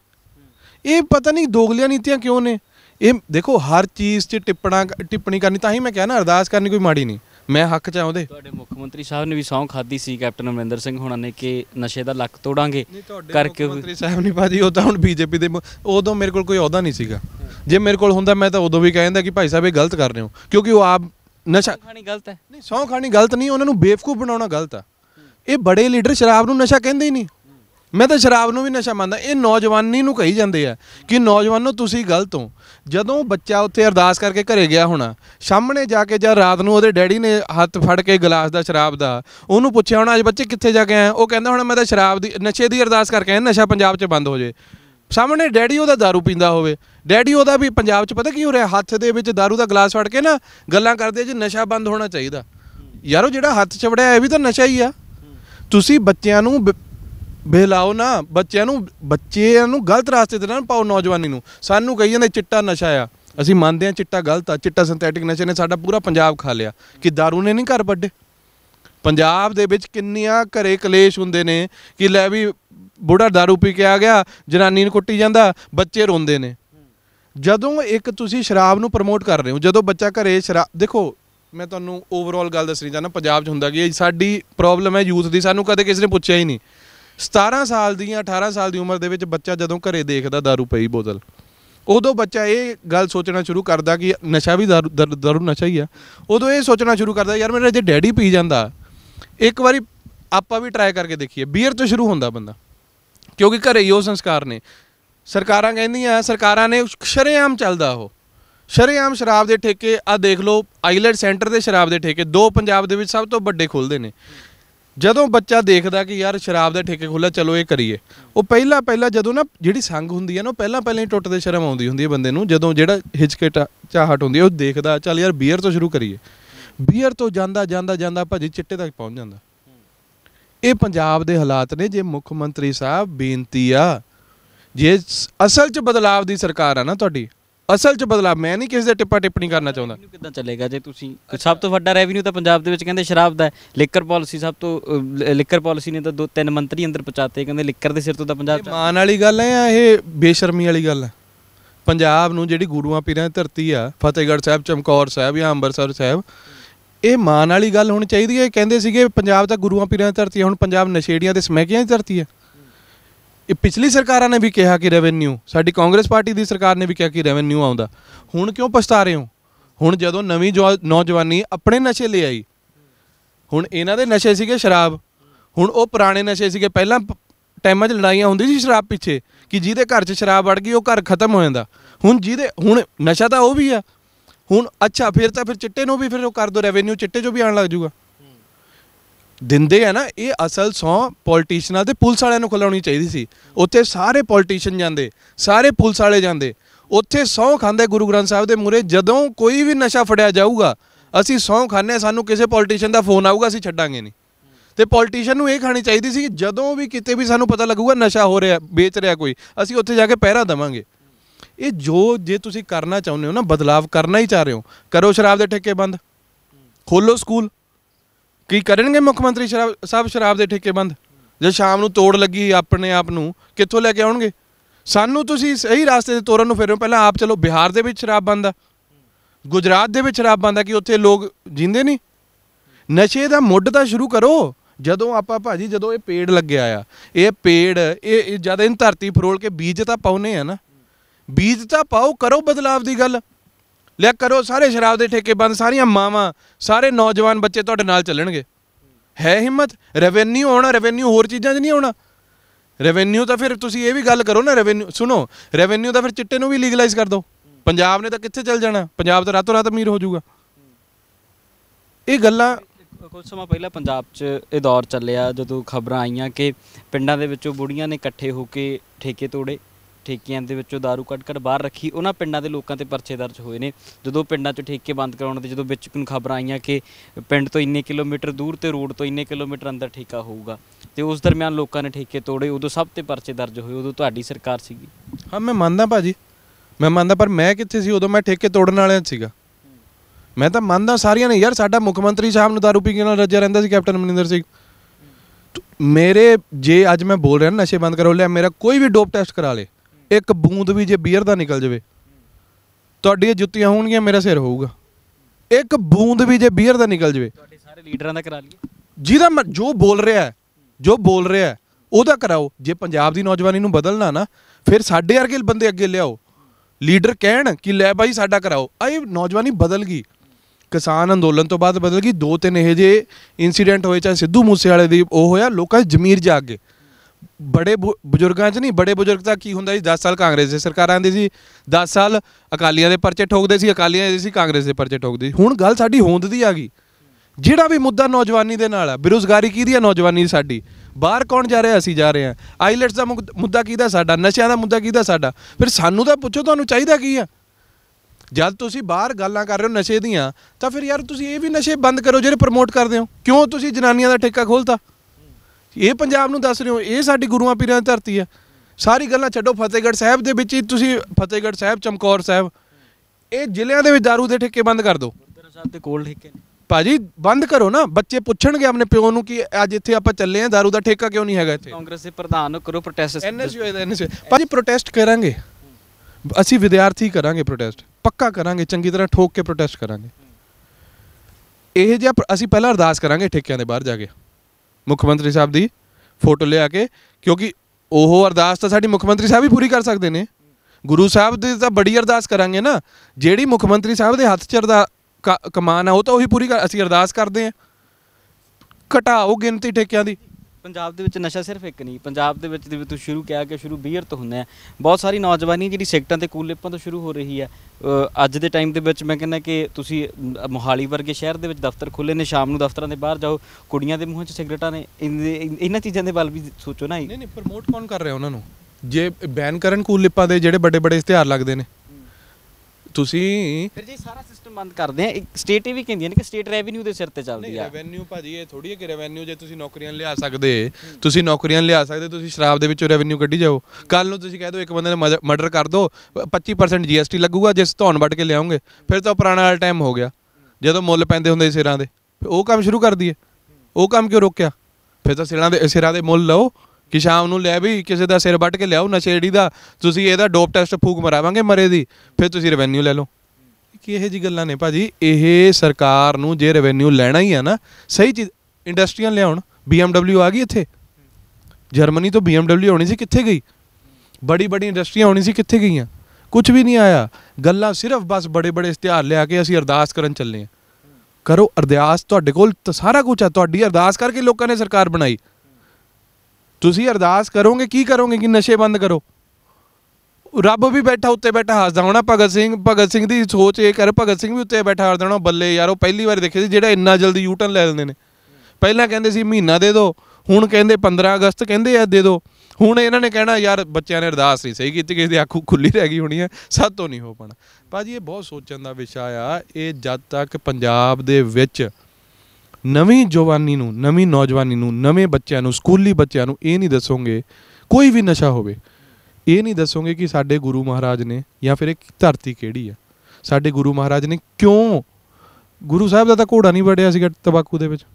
ਇਹ ਪਤਾ ਨਹੀਂ ਦੋਗਲੀਆਂ ਨੀਤੀਆਂ ਕਿਉਂ ਨੇ? ਇਹ ਦੇਖੋ ਹਰ ਚੀਜ਼ 'ਚ ਟਿੱਪਣਾ ਟਿੱਪਣੀ ਕਰਨੀ ਤਾਂ ਹੀ ਮੈਂ ਕਿਹਾ ਨਾ ਅਰਦਾਸ ਕਰਨੀ ਕੋਈ ਮਾੜੀ ਨਹੀਂ। ਮੈਂ ਹੱਕ 'ਚ ਆ ਉਹਦੇ। ਤੁਹਾਡੇ ਮੁੱਖ ਮੰਤਰੀ ਸਾਹਿਬ ਨੇ ਵੀ ਸਹੁੰ ਖਾਦੀ ਸੀ ਕੈਪਟਨ ਅਮਰਿੰਦਰ ਸਿੰਘ ਹੋਣਾ ਨੇ ਕਿ ਨਸ਼ੇ ਦਾ ਲੱਕ ਤੋੜਾਂਗੇ ਕਰਕੇ ਮੰਤਰੀ ਸਾਹਿਬ ਨਹੀਂ ਭਾਜੀ ਉਹ ਤਾਂ ਹੁਣ ਬੀਜੇਪੀ ਦੇ ਉਦੋਂ ਮੇਰੇ ਕੋਲ ਕੋਈ ਅਹੁਦਾ ਨਹੀਂ ਸੀਗਾ। ਜੇ ਮੇਰੇ ਕੋਲ ਹੁੰਦਾ ਮੈਂ ਤਾਂ ਉਦੋਂ ਵੀ ਕਹਿੰਦਾ ਕਿ ਭਾਈ ਸਾਹਿਬ ਇਹ ਗਲਤ ਕਰ ਰਹੇ ਹੋ ਕਿਉਂਕਿ ਉਹ ਆਪ ਨਸ਼ਾ ਖਾਣੀ ਗਲਤ ਹੈ। ਨਹੀਂ ਸਹੁੰ ਖਾਣੀ ਗਲਤ ਨਹੀਂ ਉਹਨਾਂ ਨੂੰ ਬੇਵਕੂਫ ਬਣਾਉਣਾ ਗਲਤ ਆ। ਇਹ ਬੜੇ ਲੀਡਰ ਸ਼ਰਾਬ ਨੂੰ ਨਸ਼ਾ ਕਹਿੰਦੇ ਹੀ ਨਹੀਂ। ਮੈਂ ਤਾਂ ਸ਼ਰਾਬ ਨੂੰ ਵੀ ਨਸ਼ਾ ਮੰਨਦਾ ਇਹ ਨੌਜਵਾਨੀ ਨੂੰ ਕਹੀ ਜਾਂਦੇ ਆ ਕਿ ਨੌਜਵਾਨੋ ਤੁਸੀਂ ਗਲਤ ਹੋ ਜਦੋਂ ਬੱਚਾ ਉੱਥੇ ਅਰਦਾਸ ਕਰਕੇ ਘਰੇ ਗਿਆ ਹੋਣਾ ਸਾਹਮਣੇ ਜਾ ਕੇ ਜਦ ਰਾਤ ਨੂੰ ਉਹਦੇ ਡੈਡੀ ਨੇ ਹੱਥ ਫੜ ਕੇ ਗਲਾਸ ਦਾ ਸ਼ਰਾਬ ਦਾ ਉਹਨੂੰ ਪੁੱਛਿਆ ਹੋਣਾ ਅੱਜ ਬੱਚੇ ਕਿੱਥੇ ਜਾ ਕੇ ਆਏ ਉਹ ਕਹਿੰਦਾ ਹੋਣਾ ਮੈਂ ਤਾਂ ਸ਼ਰਾਬ ਦੀ ਨਸ਼ੇ ਦੀ ਅਰਦਾਸ ਕਰਕੇ ਆਇਆ ਨਸ਼ਾ ਪੰਜਾਬ 'ਚ ਬੰਦ ਹੋ ਜੇ ਸਾਹਮਣੇ ਡੈਡੀ ਉਹਦਾ दारू ਪੀਂਦਾ ਹੋਵੇ ਡੈਡੀ ਉਹਦਾ ਵੀ ਪੰਜਾਬ 'ਚ ਪਤਾ ਕੀ ਹੋ ਰਿਹਾ ਹੱਥ ਦੇ ਵਿੱਚ दारू ਦਾ ਗਲਾਸ ਫੜ ਕੇ ਨਾ ਗੱਲਾਂ ਕਰਦੇ ਜੀ ਨਸ਼ਾ ਬੰਦ ਹੋਣਾ ਚਾਹੀਦਾ ਯਾਰੋ ਜਿਹੜਾ ਹੱਥ 'ਚ ਵੜਿਆ ਇਹ ਵੀ ਤਾਂ ਨਸ਼ਾ ਹੀ ਆ ਤੁਸੀਂ ਬੱਚਿਆਂ ਨੂੰ ਬ- ਬਹਿਲਾਓ ਨਾ ਬੱਚਿਆਂ ਨੂੰ ਬੱਚਿਆਂ ਨੂੰ ਗਲਤ ਰਾਸਤੇ ਤੇ ਨਾ ਪਾਓ ਨੌਜਵਾਨੀ ਨੂੰ ਸਾਨੂੰ ਕਹੀ ਜਾਂਦੇ ਚਿੱਟਾ ਨਸ਼ਾ ਆ ਅਸੀਂ ਮੰਨਦੇ ਆ ਚਿੱਟਾ ਗਲਤ ਆ ਚਿੱਟਾ ਸਿੰਥੈਟਿਕ ਨਸ਼ੇ ਨੇ ਸਾਡਾ ਪੂਰਾ ਪੰਜਾਬ ਖਾ ਲਿਆ ਕਿ दारू ਨੇ ਨਹੀਂ ਘਰ ਵੱਡੇ ਪੰਜਾਬ ਦੇ ਵਿੱਚ ਕਿੰਨੀਆਂ ਘਰੇ ਕਲੇਸ਼ ਹੁੰਦੇ ਨੇ ਕਿ ਲੈ ਵੀ ਬੁੜਾ दारू ਪੀ ਕੇ ਆ ਗਿਆ ਜਨਾਨੀ ਨੂੰ ਕੁੱਟੀ ਜਾਂਦਾ ਬੱਚੇ ਰੋਂਦੇ ਨੇ ਜਦੋਂ ਇੱਕ ਤੁਸੀਂ ਸ਼ਰਾਬ ਨੂੰ ਪ੍ਰਮੋਟ ਕਰ ਰਹੇ ਹੋ ਜਦੋਂ ਬੱਚਾ ਘਰੇ ਸ਼ਰਾਬ ਦੇਖੋ ਮੈਂ ਤੁਹਾਨੂੰ ਓਵਰਆਲ ਗੱਲ ਦੱਸਣੀ ਚਾਹੁੰਦਾ ਪੰਜਾਬ 'ਚ ਹੁੰਦਾ ਕਿ ਇਹ ਸਾਡੀ ਪ੍ਰੋਬਲਮ ਹੈ ਯੂਥ ਦੀ ਸਾਨੂੰ ਕਦੇ ਕਿਸੇ ਨੇ ਪੁੱਛਿਆ ਹੀ ਨਹੀਂ 17 ਸਾਲ ਦੀਆਂ 18 ਸਾਲ ਦੀ ਉਮਰ ਦੇ ਵਿੱਚ ਬੱਚਾ ਜਦੋਂ ਘਰੇ ਦੇਖਦਾ दारू ਪਈ ਬੋਤਲ, ਉਦੋਂ ਬੱਚਾ ਇਹ ਗੱਲ ਸੋਚਣਾ ਸ਼ੁਰੂ ਕਰਦਾ ਕਿ ਨਸ਼ਾ ਵੀ ਦਾਰੂ ਨਸ਼ਾ ਹੀ ਆ। ਉਦੋਂ ਇਹ ਸੋਚਣਾ ਸ਼ੁਰੂ ਕਰਦਾ, ਯਾਰ ਮੇਰਾ ਜੇ ਡੈਡੀ ਪੀ ਜਾਂਦਾ, ਇੱਕ ਵਾਰੀ ਆਪਾਂ ਵੀ ਟਰਾਈ ਕਰਕੇ ਦੇਖੀਏ ਬੀਅਰ ਤੋਂ ਸ਼ੁਰੂ ਹੁੰਦਾ ਬੰਦਾ। ਕਿਉਂਕਿ ਘਰੇ ਹੀ ਉਹ ਸੰਸਕਾਰ ਨੇ। ਸਰਕਾਰਾਂ ਕਹਿੰਦੀਆਂ, ਸਰਕਾਰਾਂ ਨੇ ਸ਼ਰੇਆਮ ਚੱਲਦਾ ਉਹ। ਸ਼ਰੇਆਮ ਸ਼ਰਾਬ ਦੇ ਠੇਕੇ ਆ ਦੇਖ ਲਓ, ਆਈਲੈਂਡ ਸੈਂਟਰ ਦੇ ਸ਼ਰਾਬ ਦੇ ਠੇਕੇ, ਦੋ ਪੰਜਾਬ ਦੇ ਵਿੱਚ ਸਭ ਤੋਂ ਵੱਡੇ ਖੁੱਲਦੇ ਨੇ। ਜਦੋਂ ਬੱਚਾ ਦੇਖਦਾ ਕਿ ਯਾਰ ਸ਼ਰਾਬ ਦੇ ਠੇਕੇ ਖੁੱਲਾ ਚਲੋ ਇਹ ਕਰੀਏ। ਉਹ ਪਹਿਲਾਂ ਪਹਿਲਾਂ ਜਦੋਂ ਨਾ ਜਿਹੜੀ ਸੰਗ ਹੁੰਦੀ ਹੈ ਨਾ, ਉਹ ਪਹਿਲਾਂ ਪਹਿਲਾਂ ਹੀ ਟੁੱਟਦੇ ਸ਼ਰਮ ਆਉਂਦੀ ਹੁੰਦੀ ਹੈ ਬੰਦੇ ਨੂੰ। ਜਦੋਂ ਜਿਹੜਾ ਹਿਚਕਿਟ ਚਾਹਟ ਹੁੰਦੀ ਹੈ, ਉਹ ਦੇਖਦਾ, ਚੱਲ ਯਾਰ ਬੀਅਰ ਤੋਂ ਸ਼ੁਰੂ ਕਰੀਏ। ਬੀਅਰ ਤੋਂ ਜਾਂਦਾ ਜਾਂਦਾ ਜਾਂਦਾ ਭਾਜੀ ਚਿੱਟੇ ਤੱਕ ਪਹੁੰਚ ਜਾਂਦਾ। ਇਹ ਪੰਜਾਬ ਦੇ ਹਾਲਾਤ ਨੇ, ਜੇ ਮੁੱਖ ਮੰਤਰੀ ਸਾਹਿਬ ਬੇਨਤੀ ਆ, ਜੇ ਅਸਲ 'ਚ ਬਦਲਾਵ ਦੀ ਸਰਕਾਰ ਆ ਨਾ ਤੁਹਾਡੀ ਅਸਲ 'ਚ ਬਦਲਾਵ ਮੈਂ ਨਹੀਂ ਕਿਸੇ ਦੇ ਟਿੱਪਾ ਟਿੱਪਣੀ ਕਰਨਾ ਚਾਹੁੰਦਾ। ਰੈਵਨਿਊ ਕਿੱਦਾਂ ਚੱਲੇਗਾ? ਜੇ ਤੁਸੀਂ ਸਭ ਤੋਂ ਵੱਡਾ ਰੈਵਨਿਊ ਤਾਂ ਪੰਜਾਬ ਦੇ ਵਿੱਚ ਕਹਿੰਦੇ ਸ਼ਰਾਬ ਦਾ ਲਿਕਰ ਪਾਲਿਸੀ ਸਭ ਤੋਂ ਲਿਕਰ ਪਾਲਿਸੀ ਨੇ ਤਾਂ ਦੋ ਤਿੰਨ ਮੰਤਰੀ ਅੰਦਰ ਪਹੁੰਚਾਤੇ ਕਹਿੰਦੇ ਲਿਕਰ ਦੇ ਸਿਰ ਤੋਂ ਤਾਂ ਪੰਜਾਬ ਮਾਣ ਵਾਲੀ ਗੱਲ ਹੈ ਜਾਂ ਇਹ ਬੇਸ਼ਰਮੀ ਵਾਲੀ ਗੱਲ ਹੈ? ਪੰਜਾਬ ਨੂੰ ਜਿਹੜੀ ਗੁਰੂਆਂ ਪੀਰਾਂ ਦੀ ਧਰਤੀ ਆ ਫਤਿਹਗੜ੍ਹ ਸਾਹਿਬ ਚਮਕੌਰ ਸਾਹਿਬ ਜਾਂ ਅੰਮ੍ਰਿਤਸਰ ਸਾਹਿਬ ਇਹ ਮਾਣ ਵਾਲੀ ਗੱਲ ਹੋਣੀ ਚਾਹੀਦੀ ਹੈ। ਕਹਿੰਦੇ ਸੀਗੇ ਪੰਜਾਬ ਤਾਂ ਗੁਰੂਆਂ ਪੀਰਾਂ ਦੀ ਧਰਤੀ ਹੈ ਹੁਣ ਪੰਜਾਬ ਨਸ਼ੇੜੀਆਂ ਤੇ ਸਮੈਕੀਆਂ ਦੀ ਧਰਤੀ ਹੈ। ਇਹ ਪਿਛਲੀ ਸਰਕਾਰਾਂ ਨੇ ਵੀ ਕਿਹਾ ਕਿ ਰੈਵਨਿਊ ਸਾਡੀ ਕਾਂਗਰਸ ਪਾਰਟੀ ਦੀ ਸਰਕਾਰ ਨੇ ਵੀ ਕਿਹਾ ਕਿ ਰੈਵਨਿਊ ਆਉਂਦਾ। ਹੁਣ ਕਿਉਂ ਪਛਤਾ ਰਹੇ ਹੋ? ਹੁਣ ਜਦੋਂ ਨਵੀਂ ਜਵਾ- ਨੌਜਵਾਨੀ ਆਪਣੇ ਨਸ਼ੇ ਲੈ ਆਈ, ਹੁਣ ਇਹਨਾਂ ਦੇ ਨਸ਼ੇ ਸੀਗੇ ਸ਼ਰਾਬ, ਹੁਣ ਉਹ ਪੁਰਾਣੇ ਨਸ਼ੇ ਸੀਗੇ, ਪਹਿਲਾਂ ਟਾਈਮਾਂ 'ਚ ਲੜਾਈਆਂ ਹੁੰਦੀ ਸੀ ਸ਼ਰਾਬ ਪਿੱਛੇ, ਕਿ ਜਿਹਦੇ ਘਰ 'ਚ ਸ਼ਰਾਬ ਵੜ ਗਈ, ਉਹ ਘਰ ਖਤਮ ਹੋ ਜਾਂਦਾ। ਹੁਣ ਜਿਹਦੇ, ਹੁਣ ਨਸ਼ਾ ਤਾਂ ਉਹ ਵੀ ਆ। ਹੁਣ ਅੱਛਾ, ਫਿਰ ਤਾਂ ਫਿਰ ਚਿੱਟੇ ਨੂੰ ਵੀ ਫਿਰ ਉਹ ਕਰ ਦੋ ਰੈਵਨਿਊ ਚਿੱਟੇ 'ਚੋਂ ਵੀ ਆਣ ਲੱਗ ਜਾਊਗਾ ਦਿੰਦੇ ਆ ਨਾ, ਇਹ ਅਸਲ ਸੌ ਪੋਲੀਟੀਸ਼ੀਅਨਾਂ ਤੇ ਪੁਲਿਸ ਵਾਲਿਆਂ ਨੂੰ ਖੁਲਾਉਣੀ ਚਾਹੀਦੀ ਸੀ। ਉੱਥੇ ਸਾਰੇ ਪੋਲੀਟੀਸ਼ੀਅਨ ਜਾਂਦੇ, ਸਾਰੇ ਪੁਲਿਸ ਵਾਲੇ ਜਾਂਦੇ। ਉੱਥੇ ਸੌ ਖਾਂਦੇ ਗੁਰੂ ਗ੍ਰੰਥ ਸਾਹਿਬ ਦੇ ਮੂਰੇ ਜਦੋਂ ਕੋਈ ਵੀ ਨਸ਼ਾ ਫੜਿਆ ਜਾਊਗਾ, ਅਸੀਂ ਸੌ ਖਾਂਦੇ ਸਾਨੂੰ ਕਿਸੇ ਪੋਲੀਟੀਸ਼ੀਅਨ ਦਾ ਫੋਨ ਆਊਗਾ, ਅਸੀਂ ਛੱਡਾਂਗੇ ਨਹੀਂ। ਤੇ ਪੋਲੀਟੀਸ਼ੀਅਨ ਨੂੰ ਇਹ ਖਾਣੀ ਚਾਹੀਦੀ ਸੀ ਕਿ ਜਦੋਂ ਵੀ ਕਿਤੇ ਵੀ ਸਾਨੂੰ ਪਤਾ ਲੱਗੂਗਾ ਨਸ਼ਾ ਹੋ ਰਿਹਾ, ਵੇਚ ਰਿਹਾ ਕੋਈ, ਅਸੀਂ ਉੱਥੇ ਜਾ ਕੇ ਪਹਿਰਾ ਦੇਵਾਂਗੇ। ਇਹ ਜੋ ਜੇ ਤੁਸੀਂ ਕਰਨਾ ਚਾਹੁੰਦੇ ਹੋ ਨਾ, ਬਦਲਾਵ ਕਰਨਾ ਹੀ ਚਾਹ ਰਹੇ ਹੋ, ਕਰੋ ਸ਼ਰਾਬ ਦੇ ਠੇਕੇ ਬੰਦ। ਖੋਲੋ ਸਕੂਲ। ਕੀ ਕਰਨਗੇ ਮੁੱਖ ਮੰਤਰੀ ਸ਼ਰਾਬ ਸਾਹਿਬ ਸ਼ਰਾਬ ਦੇ ਠੇਕੇ ਬੰਦ ਜੇ ਸ਼ਾਮ ਨੂੰ ਤੋੜ ਲੱਗੀ ਆਪਣੇ ਆਪ ਨੂੰ, ਕਿੱਥੋਂ ਲੈ ਕੇ ਆਉਣਗੇ? ਸਾਨੂੰ ਤੁਸੀਂ ਸਹੀ ਰਾਸਤੇ ਤੇ ਤੋਰਨ ਨੂੰ ਫਿਰ। ਹੋ ਪਹਿਲਾਂ ਆਪ ਚਲੋ, ਬਿਹਾਰ ਦੇ ਵਿੱਚ ਸ਼ਰਾਬ ਬੰਦ ਆ। ਗੁਜਰਾਤ ਦੇ ਵਿੱਚ ਸ਼ਰਾਬ ਬੰਦ ਆ ਕਿ ਉੱਥੇ ਲੋਕ ਜਿੰਦੇ ਨਹੀਂ? ਨਸ਼ੇ ਦਾ ਮੁੱਢ ਤਾਂ ਸ਼ੁਰੂ ਕਰੋ। ਜਦੋਂ ਆਪਾਂ ਭਾਜੀ, ਜਦੋਂ ਇਹ ਪੇੜ ਲੱਗਿਆ ਆ, ਇਹ ਪੇੜ, ਇਹ ਇਹ ਜਦ ਇਹਨ ਧਰਤੀ ਫਰੋਲ ਕੇ ਬੀਜ ਤਾਂ ਪਾਉਨੇ ਆ ਨਾ। ਬੀਜ ਤਾਂ ਪਾਓ, ਕਰੋ ਬਦਲਾਵ ਦੀ ਗੱਲ। ਲਿਆ ਕਰੋ, ਸਾਰੇ ਸ਼ਰਾਬ ਦੇ ਠੇਕੇ ਬੰਦ ਸਾਰੀਆਂ ਮਾਵਾਂ, ਸਾਰੇ ਨੌਜਵਾਨ ਬੱਚੇ ਤੁਹਾਡੇ ਨਾਲ ਚੱਲਣਗੇ। ਹੈ ਹਿੰਮਤ? ਰੈਵਨਿਊ ਆਉਣਾ ਰੈਵਨਿਊ ਹੋਰ ਚੀਜ਼ਾਂ 'ਚ ਨਹੀਂ ਆਉਣਾ। ਰੈਵਨਿਊ ਤਾਂ ਫਿਰ ਤੁਸੀਂ ਇਹ ਵੀ ਗੱਲ ਕਰੋ ਨਾ ਰੈਵਨਿਊ ਸੁਣੋ ਰੈਵਨਿਊ ਤਾਂ ਫਿਰ ਚਿੱਟੇ ਨੂੰ ਵੀ ਲੀਗਲਾਈਜ਼ ਕਰ ਦਿਓ। ਪੰਜਾਬ ਨੇ ਤਾਂ ਕਿੱਥੇ ਚੱਲ ਜਾਣਾ? ਪੰਜਾਬ ਤਾਂ ਰਾਤੋਂ ਰਾਤ ਅਮੀਰ ਹੋ ਜਾਊਗਾ। ਇਹ ਗੱਲਾਂ ਕੁਝ ਸਮਾਂ ਪਹਿਲਾਂ ਪੰਜਾਬ 'ਚ ਇਹ ਦੌਰ ਚੱਲਿਆ, ਜਦੋਂ ਖਬਰਾਂ ਆਈਆਂ ਕਿ ਪਿੰਡਾਂ ਦੇ ਵਿੱਚੋਂ ਬੁੜੀਆਂ ਨੇ ਇਕੱਠੇ ਹੋ ਕੇ ਠੇਕੇ ਤੋੜੇ। ਠੇਕਿਆਂ ਦੇ ਵਿੱਚੋਂ ਦਾਰੂ ਕੱਢ ਕੱਢ ਬਾਹਰ ਰੱਖੀ, ਉਹਨਾਂ ਪਿੰਡਾਂ ਦੇ ਲੋਕਾਂ ਤੇ ਪਰਚੇ ਦਰਜ ਹੋਏ ਨੇ। ਜਦੋਂ ਪਿੰਡਾਂ ਚ ਠੇਕੇ ਬੰਦ ਕਰਾਉਣ ਦੇ, ਜਦੋਂ ਵਿੱਚ ਨੂੰ ਖਬਰਾਂ ਆਈਆਂ ਕਿ ਪਿੰਡ ਤੋਂ ਇੰਨੇ ਕਿਲੋਮੀਟਰ ਦੂਰ ਤੇ ਰੋਡ ਤੋਂ ਇੰਨੇ ਕਿਲੋਮੀਟਰ ਅੰਦਰ ਠੇਕਾ ਹੋਊਗਾ, ਤੇ ਉਸ ਦਰਮਿਆਨ ਲੋਕਾਂ ਨੇ ਠੇਕੇ ਤੋੜੇ, ਉਦੋਂ ਸਭ ਤੇ ਪਰਚੇ ਦਰਜ ਹੋਏ, ਉਦੋਂ ਤੁਹਾਡੀ ਸਰਕਾਰ ਸੀਗੀ। ਹਾਂ, ਮੈਂ ਮੰਨਦਾ ਭਾਜੀ। ਮੈਂ ਮੰਨਦਾ, ਪਰ ਮੈਂ ਕਿੱਥੇ ਸੀ? ਉਦੋਂ ਮੈਂ ਠੇਕੇ ਤੋੜਨ ਵਾਲਿਆਂ 'ਚ ਸੀਗਾ। ਮੈਂ ਤਾਂ ਮੰਨਦਾ ਸਾਰੀਆਂ ਨੇ, ਯਾਰ ਸਾਡਾ ਮੁੱਖ ਮੰਤਰੀ ਸਾਹਿਬ ਨੂੰ ਦਾਰੂ ਪੀ ਕੇ ਨਾਲ ਰੱਜਿਆ ਰਹਿੰਦਾ ਸੀ, ਕੈਪਟਨ ਅਮਰਿੰਦਰ ਸਿੰਘ। ਮੇਰੇ, ਜੇ ਅੱਜ ਮੈਂ ਬੋਲ ਰਿਹਾ ਨਸ਼ੇ ਬੰਦ ਕਰੋ ਲਿਆ, ਮੇਰਾ ਕੋਈ ਵੀ ਡੋਪ ਟੈਸਟ ਕਰਾ ਲੇ। ਇੱਕ ਬੂੰਦ ਵੀ ਜੇ ਬੀਅਰ ਦਾ ਨਿਕਲ ਜਾਵੇ ਤੁਹਾਡੀਆਂ ਜੁੱਤੀਆਂ ਹੋਣਗੀਆਂ ਮੇਰਾ ਸਿਰ ਹੋਊਗਾ। ਇੱਕ ਬੂੰਦ ਵੀ ਜੇ ਬੀਅਰ ਦਾ ਨਿਕਲ ਜਾਵੇ। ਤੁਹਾਡੇ ਸਾਰੇ ਲੀਡਰਾਂ ਦਾ ਕਰਾ ਲਈਏ। ਜਿਹਦਾ ਜੋ ਬੋਲ ਰਿਹਾ ਹੈ ਜੋ ਬੋਲ ਰਿਹਾ ਹੈ ਉਹਦਾ ਕਰਾਓ। ਜੇ ਪੰਜਾਬ ਦੀ ਨੌਜਵਾਨੀ ਨੂੰ ਬਦਲਣਾ ਨਾ ਫਿਰ ਸਾਡੇ ਵਰਗੇ ਬੰਦੇ ਅੱਗੇ ਲਿਆਓ। ਲੀਡਰ ਕਹਿਣ ਕਿ ਲੈ ਬਾਈ ਸਾਡਾ ਕਰਾਓ। ਆ ਇਹ ਨੌਜਵਾਨੀ ਬਦਲ ਗਈ। ਕਿਸਾਨ ਅੰਦੋਲਨ ਤੋਂ ਬਾਅਦ ਬਦਲ ਗਈ। ਦੋ ਤਿੰਨ ਇਹ ਜੇ ਇਨਸੀਡੈਂਟ ਹੋਏ ਚਾਹੇ ਸਿੱਧੂ ਮੂਸੇਵਾਲੇ ਦੀ ਉਹ ਹੋਇਆ ਲੋਕਾਂ 'ਚ ਜ਼ਮੀਰ ਜਾਗ ਗਏ। ਬੜੇ ਬੁ- ਬਜ਼ੁਰਗਾਂ 'ਚ ਨਹੀਂ, ਬੜੇ ਬਜ਼ੁਰਗ ਤਾਂ ਕੀ ਹੁੰਦਾ ਸੀ 10 ਸਾਲ ਕਾਂਗਰਸ ਦੇ ਸਰਕਾਰਾਂ ਆਂਦੀ ਸੀ 10 ਸਾਲ ਅਕਾਲੀਆਂ ਦੇ ਪਰਚੇ ਠੋਕਦੇ ਸੀ, ਅਕਾਲੀਆਂ ਦੇ ਸੀ, ਕਾਂਗਰਸ ਦੇ ਪਰਚੇ ਠੋਕਦੇ ਸੀ। ਹੁਣ ਗੱਲ ਸਾਡੀ ਹੋਂਦ ਦੀ ਆ ਗਈ। ਜਿਹੜਾ ਵੀ ਮੁੱਦਾ ਨੌਜਵਾਨੀ ਦੇ ਨਾਲ ਆ, ਬੇਰੁਜ਼ਗਾਰੀ ਕਿਹਦੀ ਆ ਨੌਜਵਾਨੀ ਦੀ ਸਾਡੀ? ਬਾਹਰ ਕੌਣ ਜਾ ਰਿਹਾ, ਅਸੀਂ ਜਾ ਰਹੇ ਹਾਂ। ਆਈਲੈਟਸ ਦਾ ਮੁੱਕ- ਮੁੱਦਾ ਕਿਹਦਾ ਸਾਡਾ? ਨਸ਼ਿਆਂ ਦਾ ਮੁੱਦਾ ਕਿਹਦਾ ਸਾਡਾ? ਫਿਰ ਸਾਨੂੰ ਤਾਂ ਪੁੱਛੋ, ਤੁਹਾਨੂੰ ਚਾਹੀਦਾ ਕੀ ਆ? ਜਦ ਤੁਸੀਂ ਬਾਹਰ ਗੱਲਾਂ ਕਰ ਰਹੇ ਹੋ ਨਸ਼ੇ ਦੀਆਂ, ਤਾਂ ਫਿਰ ਯਾਰ ਤੁਸੀਂ ਇਹ ਵੀ ਨਸ਼ੇ ਬੰਦ ਕਰੋ, ਜਿਹੜੇ ਪ੍ਰਮੋਟ ਕਰਦੇ ਹੋ। ਕਿਉਂ ਤੁਸੀਂ ਜਨਾਨੀਆਂ ਦਾ ਠੇਕਾ ਖੋਲਤਾ? ਇਹ ਪੰਜਾਬ ਨੂੰ ਦੱਸ ਰਹੇ ਹੋ ਇਹ ਸਾਡੀ ਗੁਰੂਆਂ ਪੀਰਾਂ ਦੀ ਧਰਤੀ ਆ ਸਾਰੀ ਗੱਲਾਂ ਛੱਡੋ ਫਤਿਹਗੜ੍ਹ ਸਾਹਿਬ ਦੇ ਵਿੱਚ ਹੀ ਤੁਸੀਂ ਫਤਿਹਗੜ੍ਹ ਸਾਹਿਬ ਚਮਕੌਰ ਸਾਹਿਬ ਇਹ ਜ਼ਿਲ੍ਹਿਆਂ ਦੇ ਵਿੱਚ ਦਾਰੂ ਦੇ ਠੇਕੇ ਬੰਦ ਕਰ ਦਿਓ। ਗੁਰਦੁਆਰਾ ਸਾਹਿਬ ਦੇ ਕੋਲ ਠੇਕੇ ਨੇ। ਭਾਜੀ ਬੰਦ ਕਰੋ ਨਾ ਬੱਚੇ ਪੁੱਛਣਗੇ ਆਪਣੇ ਪਿਓ ਨੂੰ ਕਿ ਅੱਜ ਇੱਥੇ ਆਪਾਂ ਚੱਲੇ ਆ ਦਾਰੂ ਦਾ ਠੇਕਾ ਕਿਉਂ ਨਹੀਂ ਹੈਗਾ ਇੱਥੇ? ਕਾਂਗਰਸ ਦੇ ਪ੍ਰਧਾਨ ਨੂੰ ਕਰੋ ਪ੍ਰੋਟੈਸਟ ਐਨਐਸਯੂ ਦਾ ਐਨਐਸਯੂ ਭਾਜੀ ਪ੍ਰੋਟੈਸਟ ਕਰਾਂਗੇ। ਅਸੀਂ ਵਿਦਿਆਰਥੀ ਕਰਾਂਗੇ ਪ੍ਰੋਟੈਸਟ ਪੱਕਾ ਕਰਾਂਗੇ ਚੰਗੀ ਤਰ੍ਹਾਂ ਠੋਕ ਕੇ ਪ੍ਰੋਟੈਸਟ ਕਰਾਂਗੇ। ਇਹ ਜਿਹਾ ਅਸੀਂ ਪਹਿਲਾਂ ਅਰਦਾਸ ਕਰਾਂਗੇ ਠੇਕਿਆਂ ਦੇ ਬਾਹਰ ਜਾ ਕੇ। ਮੁੱਖ ਮੰਤਰੀ ਸਾਹਿਬ ਦੀ ਫੋਟੋ ਲਿਆ ਕੇ, ਕਿਉਂਕਿ ਉਹ ਅਰਦਾਸ ਤਾਂ ਸਾਡੀ ਮੁੱਖ ਮੰਤਰੀ ਸਾਹਿਬ ਹੀ ਪੂਰੀ ਕਰ ਸਕਦੇ ਨੇ। ਗੁਰੂ ਸਾਹਿਬ ਦੀ ਤਾਂ ਬੜੀ ਅਰਦਾਸ ਕਰਾਂਗੇ ਨਾ। ਜਿਹੜੀ ਮੁੱਖ ਮੰਤਰੀ ਸਾਹਿਬ ਦੇ ਹੱਥ 'ਚ ਅਰਦਾ, ਕ- ਕਮਾਨ ਆ, ਉਹ ਤਾਂ ਉਹੀ ਪੂਰੀ ਕਰ, ਅਸੀਂ ਅਰਦਾਸ ਕਰਦੇ ਹਾਂ ਘਟਾਓ ਗਿਣਤੀ ਠੇਕਿਆਂ ਦੀ। ਪੰਜਾਬ ਦੇ ਵਿੱਚ ਨਸ਼ਾ ਸਿਰਫ ਇੱਕ ਨਹੀਂ, ਪੰਜਾਬ ਦੇ ਵਿੱਚ ਜਿਵੇਂ ਤੁਸੀਂ ਸ਼ੁਰੂ ਕਿਹਾ ਕਿ ਸ਼ੁਰੂ ਬੀਅਰ ਤੋਂ ਹੁੰਦਾ ਹੈ ਬਹੁਤ ਸਾਰੀ ਨੌਜਵਾਨੀ ਜਿਹੜੀ ਸਿਗਟਾਂ ਤੇ ਕੂਲੇਪਾਂ ਤੋਂ ਸ਼ੁਰੂ ਹੋ ਰਹੀ ਹੈ। ਅੱਜ ਦੇ ਟਾਈਮ ਦੇ ਵਿੱਚ ਮੈਂ ਕਹਿੰਦਾ ਕਿ ਤੁਸੀਂ ਮੋਹਾਲੀ ਵਰਗੇ ਸ਼ਹਿਰ ਦੇ ਵਿੱਚ ਦਫ਼ਤਰ ਖੁੱਲੇ ਨੇ, ਸ਼ਾਮ ਨੂੰ ਦਫ਼ਤਰਾਂ ਦੇ ਬਾਹਰ ਜਾਓ, ਕੁੜੀਆਂ ਦੇ ਮੂੰਹਾਂ 'ਚ ਸਿਗਰਟਾਂ ਨੇ, ਇਨ- ਇਹਨਾਂ ਚੀਜ਼ਾਂ ਦੇ ਵੱਲ ਵੀ ਸੋਚੋ ਨਾ ਨਹੀਂ ਨਹੀਂ ਪ੍ਰਮੋਟ ਕੌਣ ਕਰ ਰਿਹਾ ਉਹਨਾਂ ਨੂੰ? ਜੇ ਬੈਨ ਕਰਨ ਕੂਲ ਲਿਪਾਂ ਦੇ ਜਿਹੜੇ ਵੱਡੇ ਵੱਡੇ ਇਸ਼ਤਿਹਾਰ ਲੱਗਦੇ ਨੇ। ਤੁਸੀਂ ਫਿਰ ਜੇ ਸਾਰਾ ਸਿਸਟਮ ਬੰਦ ਕਰਦੇ ਆ ਇੱਕ ਸਟੇਟ ਇਹ ਵੀ ਕਹਿੰਦੀਆਂ ਨੇ ਕਿ ਸਟੇਟ ਰੈਵਨਿਊ ਦੇ ਸਿਰ ਤੇ ਚੱਲਦੀ ਆ। ਰੈਵਨਿਊ ਭਾਜੀ ਇਹ ਥੋੜੀ ਹੈ ਕਿ ਰੈਵਨਿਊ ਜੇ ਤੁਸੀਂ ਨੌਕਰੀਆਂ ਲਿਆ ਸਕਦੇ ਤੁਸੀਂ ਨੌਕਰੀਆਂ ਲਿਆ ਸਕਦੇ ਤੁਸੀਂ ਸ਼ਰਾਬ ਦੇ ਵਿੱਚੋਂ ਰੈਵਨਿਊ ਕੱਢੀ ਜਾਓ। ਕੱਲ ਨੂੰ ਤੁਸੀਂ ਕਹਿ ਦਿਓ ਇੱਕ ਬੰਦੇ ਨੇ ਮਰਡਰ ਕਰ ਦਿਓ 25% GST ਲੱਗੂਗਾ ਜਿਸ ਧੌਣ ਵੱਟ ਕੇ ਲਿਆਉਂਗੇ। ਫਿਰ ਤਾਂ ਪੁਰਾਣਾ ਵਾਲਾ ਟਾਈਮ ਹੋ ਗਿਆ। ਜਦੋਂ ਮੁੱਲ ਪੈਂਦੇ ਹੁੰਦੇ ਸੀ ਸਿਰਾਂ ਦੇ। ਫਿਰ ਉਹ ਕੰਮ ਸ਼ੁਰੂ ਕਰ ਦਈਏ ਉਹ ਕੰਮ ਕਿਉਂ ਰੋਕਿਆ? ਫਿਰ ਤਾਂ ਸਿਰਾਂ ਦੇ ਸਿਰਾਂ ਦੇ ਮੁੱਲ ਲਓ ਕਿ ਸ਼ਾਮ ਨੂੰ ਲੈ ਵੀ ਕਿਸੇ ਦਾ ਸਿਰ ਵੱਟ ਕੇ ਲਿਆਓ ਨਸ਼ੇੜੀ ਦਾ, ਤੁਸੀਂ ਇਹਦਾ ਡੋਪ ਟੈਸਟ ਫੂਕ ਮਰਾਵਾਂਗੇ ਮਰੇ ਦੀ, ਫਿਰ ਤੁਸੀਂ ਰੈਵਨਿਊ ਲੈ ਲਓ। ਕਿ ਇਹ ਜੀ ਗੱਲਾਂ ਨੇ ਭਾਜੀ, ਇਹ ਸਰਕਾਰ ਨੂੰ ਜੇ ਰੈਵਨਿਊ ਲੈਣਾ ਹੀ ਆ ਨਾ, ਸਹੀ ਚੀਜ਼ ਇੰਡਸਟਰੀਆਂ ਲਿਆਉਣ, BMW ਆ ਗਈ ਇੱਥੇ। ਜਰਮਨੀ ਤੋਂ BMW ਆਉਣੀ ਸੀ ਕਿੱਥੇ ਗਈ? ਬੜੀ ਬੜੀ ਇੰਡਸਟਰੀਆਂ ਆਉਣੀ ਸੀ ਕਿੱਥੇ ਗਈਆਂ? ਕੁਝ ਵੀ ਨਹੀਂ ਆਇਆ। ਗੱਲਾਂ ਸਿਰਫ ਬਸ ਬੜੇ ਬੜੇ ਇਸ਼ਤਿਹਾਰ ਲਿਆ ਕੇ ਅਸੀਂ ਅਰਦਾਸ ਕਰਨ ਚੱਲੇ ਆ ਕਰੋ ਅਰਦਾਸ ਤੁਹਾਡੇ ਕੋਲ ਤਾਂ ਸਾਰਾ ਕੁਝ ਆ, ਤੁਹਾਡੀ ਅਰਦਾਸ ਕਰਕੇ ਲੋਕਾਂ ਨੇ ਸਰਕਾਰ ਬਣਾਈ। ਤੁਸੀਂ ਅਰਦਾਸ ਕਰੋਗੇ, ਕੀ ਕਰੋਗੇ ਕਿ ਨਸ਼ੇ ਬੰਦ ਕਰੋ? ਰੱਬ ਵੀ ਬੈਠਾ ਉੱਤੇ ਬੈਠਾ ਹੱਸਦਾ ਹੋਣਾ, ਭਗਤ ਸਿੰਘ ਭਗਤ ਸਿੰਘ ਦੀ ਸੋਚ ਇਹ ਕਰ, ਭਗਤ ਸਿੰਘ ਵੀ ਉੱਤੇ ਬੈਠਾ ਹੱਸਦਾ ਹੋਣਾ, ਬੱਲੇ ਯਾਰ, ਉਹ ਪਹਿਲੀ ਵਾਰ ਦੇਖੇ ਸੀ ਜਿਹੜਾ ਇੰਨਾ ਜਲਦੀ ਯੂਟਨ ਲੈ ਲੈਂਦੇ ਨੇ। ਪਹਿਲਾਂ ਕਹਿੰਦੇ ਸੀ ਮਹੀਨਾ ਦੇ ਦਿਓ ਹੁਣ ਕਹਿੰਦੇ 15 ਅਗਸਤ ਕਹਿੰਦੇ ਆ ਦੇ ਦਿਓ ਹੁਣ ਇਹਨਾਂ ਨੇ ਕਹਿਣਾ, ਯਾਰ ਬੱਚਿਆਂ ਨੇ ਅਰਦਾਸ ਨਹੀਂ ਸਹੀ ਕੀਤੀ, ਕਿਸੇ ਦੀ ਅੱਖ ਖੁੱਲੀ ਰਹਿ ਗਈ ਹੋਣੀ ਹੈ ਸਭ ਤੋਂ ਨਹੀਂ ਹੋ ਪਾਣਾ ਭਾਜੀ ਇਹ ਬਹੁਤ ਸੋਚਣ ਦਾ ਵਿਸ਼ਾ ਆ, ਇਹ ਜਦ ਤੱਕ ਪੰਜਾਬ ਦੇ ਵਿੱਚ ਨਵੀਂ ਜਵਾਨੀ ਨੂੰ, ਨਵੀਂ ਨੌਜਵਾਨੀ ਨੂੰ, ਨਵੇਂ ਬੱਚਿਆਂ ਨੂੰ, ਸਕੂਲੀ ਬੱਚਿਆਂ ਨੂੰ ਇਹ ਨਹੀਂ ਦੱਸੋਗੇ, ਕੋਈ ਵੀ ਨਸ਼ਾ ਹੋਵੇ, ਇਹ ਨਹੀਂ ਦੱਸੋਗੇ ਕਿ ਸਾਡੇ ਗੁਰੂ ਮਹਾਰਾਜ ਨੇ ਜਾਂ ਫਿਰ ਇਹ ਧਰਤੀ ਕਿਹੜੀ ਆ? ਸਾਡੇ ਗੁਰੂ ਮਹਾਰਾਜ ਨੇ ਕਿਉਂ ਗੁਰੂ ਸਾਹਿਬ ਦਾ ਤਾਂ ਘੋੜਾ ਨਹੀਂ ਵੜਿਆ ਸੀਗਾ ਤਬਾਕੂ ਦੇ ਵਿੱਚ?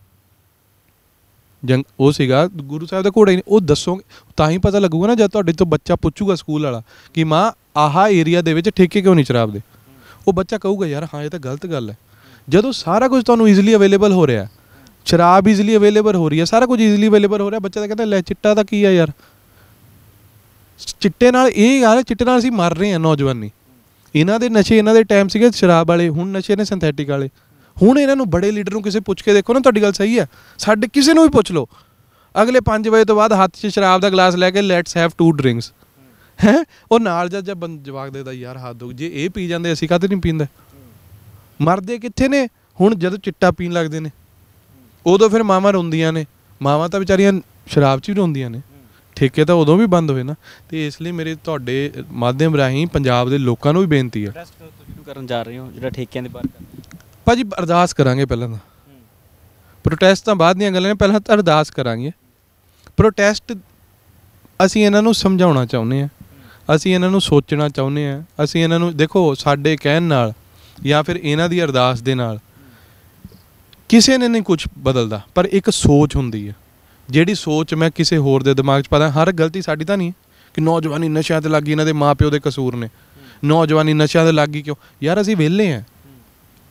ਜੰਗ, ਉਹ ਸੀਗਾ, ਗੁਰੂ ਸਾਹਿਬ ਦਾ ਘੋੜਾ ਹੀ ਨਹੀਂ, ਉਹ ਦੱਸੋਗੇ, ਤਾਂ ਹੀ ਪਤਾ ਲੱਗੂਗਾ ਨਾ ਜਦ ਤੁਹਾਡੇ ਤੋਂ ਬੱਚਾ ਪੁੱਛੂਗਾ ਸਕੂਲ ਵਾਲਾ ਕਿ ਮਾਂ, ਆਹਾ ਏਰੀਆ ਦੇ ਵਿੱਚ ਠੇਕੇ ਕਿਉਂ ਨਹੀਂ ਸ਼ਰਾਬ ਦੇ ਉਹ ਬੱਚਾ ਕਹੂਗਾ, ਯਾਰ, ਹਾਂ, ਇਹ ਤਾਂ ਗਲਤ ਗੱਲ ਹੈ। ਜਦੋਂ ਸਾਰਾ ਕੁਝ ਤੁਹਾਨੂੰ ਈਜ਼ੀਲੀ ਅਵੇਲੇਬਲ ਹੋ ਰਿਹਾ ਸ਼ਰਾਬ ਈਜ਼ੀਲੀ ਅਵੇਲੇਬਲ ਹੋ ਰਹੀ ਹੈ, ਸਾਰਾ ਕੁਝ ਈਜ਼ੀਲੀ ਅਵੇਲੇਬਲ ਹੋ ਰਿਹਾ, ਬੱਚਾ ਤਾਂ ਕਹਿੰਦਾ, ਲੈ ਚਿੱਟਾ ਤਾਂ ਕੀ ਆ ਯਾਰ। ਚਿੱਟੇ ਨਾਲ, ਇਹ ਯਾਰ ਚਿੱਟੇ ਨਾਲ ਅਸੀਂ ਮਰ ਰਹੇ ਹਾਂ ਨੌਜਵਾਨੀ। ਇਹਨਾਂ ਦੇ ਨਸ਼ੇ, ਇਹਨਾਂ ਦੇ ਟਾਈਮ ਸੀਗੇ ਸ਼ਰਾਬ ਵਾਲੇ, ਹੁਣ ਨਸ਼ੇ ਨੇ ਸਿੰਥੈਟਿਕ ਵਾਲੇ। ਹੁਣ ਇਹਨਾਂ ਨੂੰ ਬੜੇ ਲੀਡਰ ਨੂੰ ਕਿਸੇ ਪੁੱਛ ਕੇ ਦੇਖੋ ਨਾ, ਤੁਹਾਡੀ ਗੱਲ ਸਹੀ ਹੈ। ਸਾਡੇ ਕਿਸੇ ਨੂੰ ਵੀ ਪੁੱਛ ਲਓ। ਅਗਲੇ 5 ਵਜੇ ਤੋਂ ਬਾਅਦ ਹੱਥ 'ਚ ਸ਼ਰਾਬ ਦਾ ਗਲਾਸ ਲੈ ਕੇ ਲੈਟਸ ਹੈਵ ਟੂ ਡਰਿੰਕਸ ਹੈ? ਉਹ ਨਾਲ ਜਦ ਜਦ ਬੰਦ ਜਵਾਕ ਦੇਦਾ ਯਾਰ ਹੱਥ ਦੋ ਜੇ ਇਹ ਪੀ ਜਾਂਦੇ, ਅਸੀਂ ਕਾਹਤੇ ਨਹੀਂ ਪੀਂਦੇ? ਮਰਦੇ ਕਿੱਥੇ ਨੇ? ਹੁਣ ਜਦੋਂ ਚਿੱਟਾ ਪੀਣ ਲੱਗਦੇ ਨੇ। ਉਦੋਂ ਫਿਰ ਮਾਵਾਂ ਰੋਂਦੀਆਂ ਨੇ। ਮਾਵਾਂ ਤਾਂ ਵਿਚਾਰੀਆਂ ਸ਼ਰਾਬ 'ਚ ਵੀ ਰੋਂਦੀਆਂ ਨੇ। ਠੇਕੇ ਤਾਂ ਉਦੋਂ ਵੀ ਬੰਦ ਹੋਏ ਨਾ। ਤੇ ਇਸ ਲਈ ਮੇਰੇ ਤੁਹਾਡੇ ਮਾਧਿਅਮ ਰਾਹੀਂ ਪੰਜਾਬ ਦੇ ਲੋਕਾਂ ਨੂੰ ਵੀ ਬੇਨਤੀ ਹੈ ਪ੍ਰੋਟੈਸਟ ਸ਼ੁਰੂ ਕਰਨ ਜਾ ਰਹੇ ਹੋ ਜਿਹੜਾ ਠੇਕਿਆਂ ਦੇ ਬਾਹਰ ਕਰ ਭਾਜੀ ਅਰਦਾਸ ਕਰਾਂਗੇ ਪਹਿਲਾਂ ਤਾਂ। ਪ੍ਰੋਟੈਸਟ ਤਾਂ ਬਾਅਦ ਦੀਆਂ ਗੱਲਾਂ ਨੇ ਪਹਿਲਾਂ ਤਾਂ ਅਰਦਾਸ ਕਰਾਂਗੇ। ਪ੍ਰੋਟੈਸਟ ਅਸੀਂ ਇਹਨਾਂ ਨੂੰ ਸਮਝਾਉਣਾ ਚਾਹੁੰਦੇ ਆ। ਅਸੀਂ ਇਹਨਾਂ ਨੂੰ ਸੋਚਣਾ ਚਾਹੁੰਦੇ ਆ। ਅਸੀਂ ਇਹਨਾਂ ਨੂੰ ਦੇਖੋ ਸਾਡੇ ਕਹਿਣ ਨਾਲ ਜਾਂ ਫਿਰ ਇਹਨਾਂ ਦੀ ਅਰਦਾਸ ਦੇ ਨਾਲ ਕਿਸੇ ਨੇ ਨਹੀਂ ਕੁਝ ਬਦਲਦਾ, ਪਰ ਇੱਕ ਸੋਚ ਹੁੰਦੀ ਹੈ। ਜਿਹੜੀ ਸੋਚ ਮੈਂ ਕਿਸੇ ਹੋਰ ਦੇ ਦਿਮਾਗ 'ਚ ਪਾਦਾ, ਹਰ ਗਲਤੀ ਸਾਡੀ ਤਾਂ ਨਹੀਂ ਕਿ ਨੌਜਵਾਨੀ ਨਸ਼ਿਆਂ ਤੇ ਲੱਗੀ ਇਹਨਾਂ ਦੇ ਮਾਪਿਓ ਦੇ ਕਸੂਰ ਨੇ। ਨੌਜਵਾਨੀ ਨਸ਼ਿਆਂ ਤੇ ਲੱਗੀ ਕਿਉਂ? ਯਾਰ ਅਸੀਂ ਵਿਹਲੇ ਆ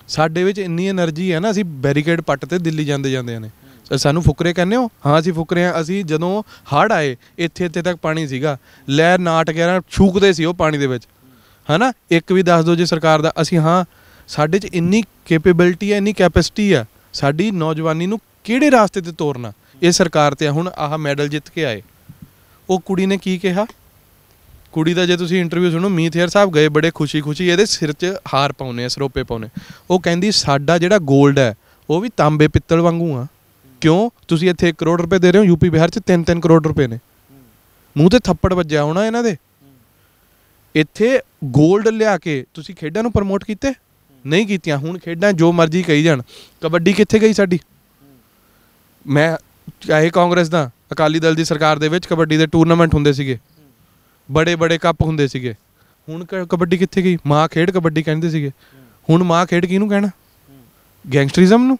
ਸਾਡੇ ਵਿੱਚ ਇੰਨੀ એનર્ਜੀ ਹੈ ਨਾ, ਅਸੀਂ ਬੈਰੀਕੇਡ ਪੱਟ ਤੇ ਦਿੱਲੀ ਜਾਂਦੇ ਜਾਂਦੇ ਨੇ ਸਾਨੂੰ ਫੁਕਰੇ ਕਹਿੰਦੇ ਹੋ? ਹਾਂ, ਅਸੀਂ ਫੁਕਰੇ ਆ ਅਸੀਂ ਜਦੋਂ ਹੜ ਆਏ, ਇੱਥੇ ਇੱਥੇ ਤੱਕ ਪਾਣੀ ਸੀਗਾ। ਲਹਿਰ ਨਾਟ ਗੈਰਾਂ ਛੂਕਦੇ ਸੀ ਉਹ ਪਾਣੀ ਦੇ ਵਿੱਚ। ਹਨਾ? ਇੱਕ ਵੀ ਦੱਸ ਦਿਓ ਜੇ ਸਰਕਾਰ ਦਾ। ਅਸੀਂ ਹਾਂ, ਸਾਡੇ 'ਚ ਇੰਨੀ ਕੈਪੇਬਿਲਿਟੀ ਹੈ, ਇੰਨੀ ਕੈਪੈਸਿਟੀ ਹੈ। ਸਾਡੀ ਨੌਜਵਾਨੀ ਨੂੰ ਕਿਹੜੇ ਰਾਸਤੇ ਤੇ ਤੋਰਨਾ? ਇਹ ਸਰਕਾਰ ਤੇ ਆ, ਹੁਣ ਆਹ ਮੈਡਲ ਜਿੱਤ ਕੇ ਆਏ। ਉਹ ਕੁੜੀ ਨੇ ਕੀ ਕਿਹਾ? ਕੁੜੀ ਦਾ ਜੇ ਤੁਸੀਂ ਇੰਟਰਵਿਊ ਸੁਣੋ ਮੀਥੇਰ ਸਾਹਿਬ ਗਏ ਬੜੇ ਖੁਸ਼ੀ-ਖੁਸ਼ੀ, ਇਹਦੇ ਸਿਰ 'ਚ ਹਾਰ ਪਾਉਨੇ ਆ, ਸਰੋਪੇ ਪਾਉਨੇ ਉਹ ਕਹਿੰਦੀ, ਸਾਡਾ ਜਿਹੜਾ 골ਡ ਹੈ, ਉਹ ਵੀ ਤਾਂਬੇ ਪਿੱਤਲ ਵਾਂਗੂ ਆ। ਕਿਉਂ? ਤੁਸੀਂ ਇੱਥੇ 1 ਕਰੋੜ ਰੁਪਏ ਦੇ ਰਹੇ ਹੋ, ਯੂਪੀ ਬਿਹਾਰ 'ਚ 3-3 ਕਰੋੜ ਰੁਪਏ ਨੇ। ਮੂੰਹ ਤੇ ਥੱਪੜ ਵੱਜਿਆ ਹੋਣਾ ਇਹਨਾਂ ਦੇ। ਇੱਥੇ 골ਡ ਲਿਆ ਕੇ ਤੁਸੀਂ ਖੇਡਾਂ ਨੂੰ ਪ੍ਰਮੋਟ ਕੀਤੇ? ਨਹੀਂ ਕੀਤੀਆਂ ਹੁਣ ਖੇਡਾਂ ਜੋ ਮਰਜ਼ੀ ਕਹੀ ਜਾਣ। ਕਬੱਡੀ ਕਿੱਥੇ ਗਈ ਸਾਡੀ? ਮੈਂ ਚਾਹੇ ਕਾਂਗਰਸ ਦਾ ਅਕਾਲੀ ਦਲ ਦੀ ਸਰਕਾਰ ਦੇ ਵਿੱਚ ਕਬੱਡੀ ਦੇ ਟੂਰਨਾਮੈਂਟ ਹੁੰਦੇ ਸੀਗੇ। ਬੜੇ ਬੜੇ ਕੱਪ ਹੁੰਦੇ ਸੀਗੇ। ਹੁਣ ਕਬੱਡੀ ਕਿੱਥੇ ਗਈ? ਮਾਂ ਖੇਡ ਕਬੱਡੀ ਕਹਿੰਦੇ ਸੀਗੇ। ਹੁਣ ਮਾਂ ਖੇਡ ਕਿਹਨੂੰ ਕਹਿਣਾ? ਗੈਂਗਸਟਰਿਜ਼ਮ ਨੂੰ?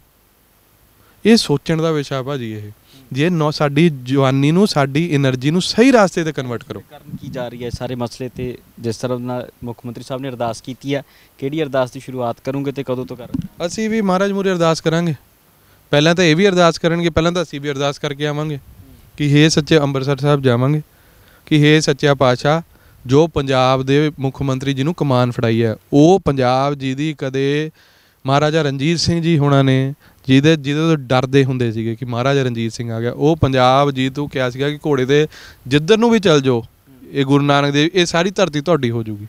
ਇਹ ਸੋਚਣ ਦਾ ਵਿਸ਼ਾ ਭਾਜੀ ਇਹ। ਜੇ ਨੌ ਸਾਡੀ ਜਵਾਨੀ ਨੂੰ ਸਾਡੀ એનર્ਜੀ ਨੂੰ ਸਹੀ ਰਾਸਤੇ ਤੇ ਕਨਵਰਟ ਕਰੋ। ਕਰਨ ਕੀ ਜਾ ਰਹੀ ਹੈ ਸਾਰੇ ਮਸਲੇ ਤੇ ਜਿਸ ਤਰ੍ਹਾਂ ਨਾਲ ਮੁੱਖ ਮੰਤਰੀ ਸਾਹਿਬ ਨੇ ਅਰਦਾਸ ਕੀਤੀ ਹੈ ਕਿਹੜੀ ਅਰਦਾਸ ਦੀ ਸ਼ੁਰੂਆਤ ਕਰੋਗੇ ਤੇ ਕਦੋਂ ਤੋਂ ਕਰੋਗੇ ਅਸੀਂ ਵੀ ਮਹਾਰਾਜ ਮੂਰੇ ਅਰਦਾਸ ਕਰਾਂਗੇ। ਪਹਿਲਾਂ ਤਾਂ ਇਹ ਵੀ ਅਰਦਾਸ ਕਰਨਗੇ ਪਹਿਲਾਂ ਤਾਂ ਅਸੀਂ ਵੀ ਅਰਦਾਸ ਕਰਕੇ ਆਵਾਂਗੇ ਕਿ ਹੇ ਸੱਚੇ ਅੰਮ੍ਰਿਤਸਰ ਸਾਹਿਬ ਜਾਵਾਂਗੇ ਕਿ ਹੇ ਸੱਚਿਆ ਪਾਤਸ਼ਾਹ ਜੋ ਪੰਜਾਬ ਦੇ ਮੁੱਖ ਮੰਤਰੀ ਜੀ ਨੂੰ ਕਮਾਨ ਫੜਾਈ ਹੈ ਉਹ ਪੰਜਾਬ ਜੀ ਦੀ ਕਦੇ ਮਹਾਰਾਜਾ ਰਣਜੀਤ ਸਿੰਘ ਜੀ ਹੋਣਾ ਨੇ ਜਿਹਦੇ ਜਿਹਦੇ ਤੋਂ ਡਰਦੇ ਹੁੰਦੇ ਸੀਗੇ ਕਿ ਮਹਾਰਾਜਾ ਰਣਜੀਤ ਸਿੰਘ ਆ ਗਿਆ, ਉਹ ਪੰਜਾਬ ਜੀ ਤੋਂ ਕਿਹਾ ਸੀਗਾ ਕਿ ਘੋੜੇ ਦੇ ਜਿੱਧਰ ਨੂੰ ਵੀ ਚੱਲ ਜਾਓ, ਇਹ ਗੁਰੂ ਨਾਨਕ ਦੇਵ, ਇਹ ਸਾਰੀ ਧਰਤੀ ਤੁਹਾਡੀ ਹੋ ਜਾਊਗੀ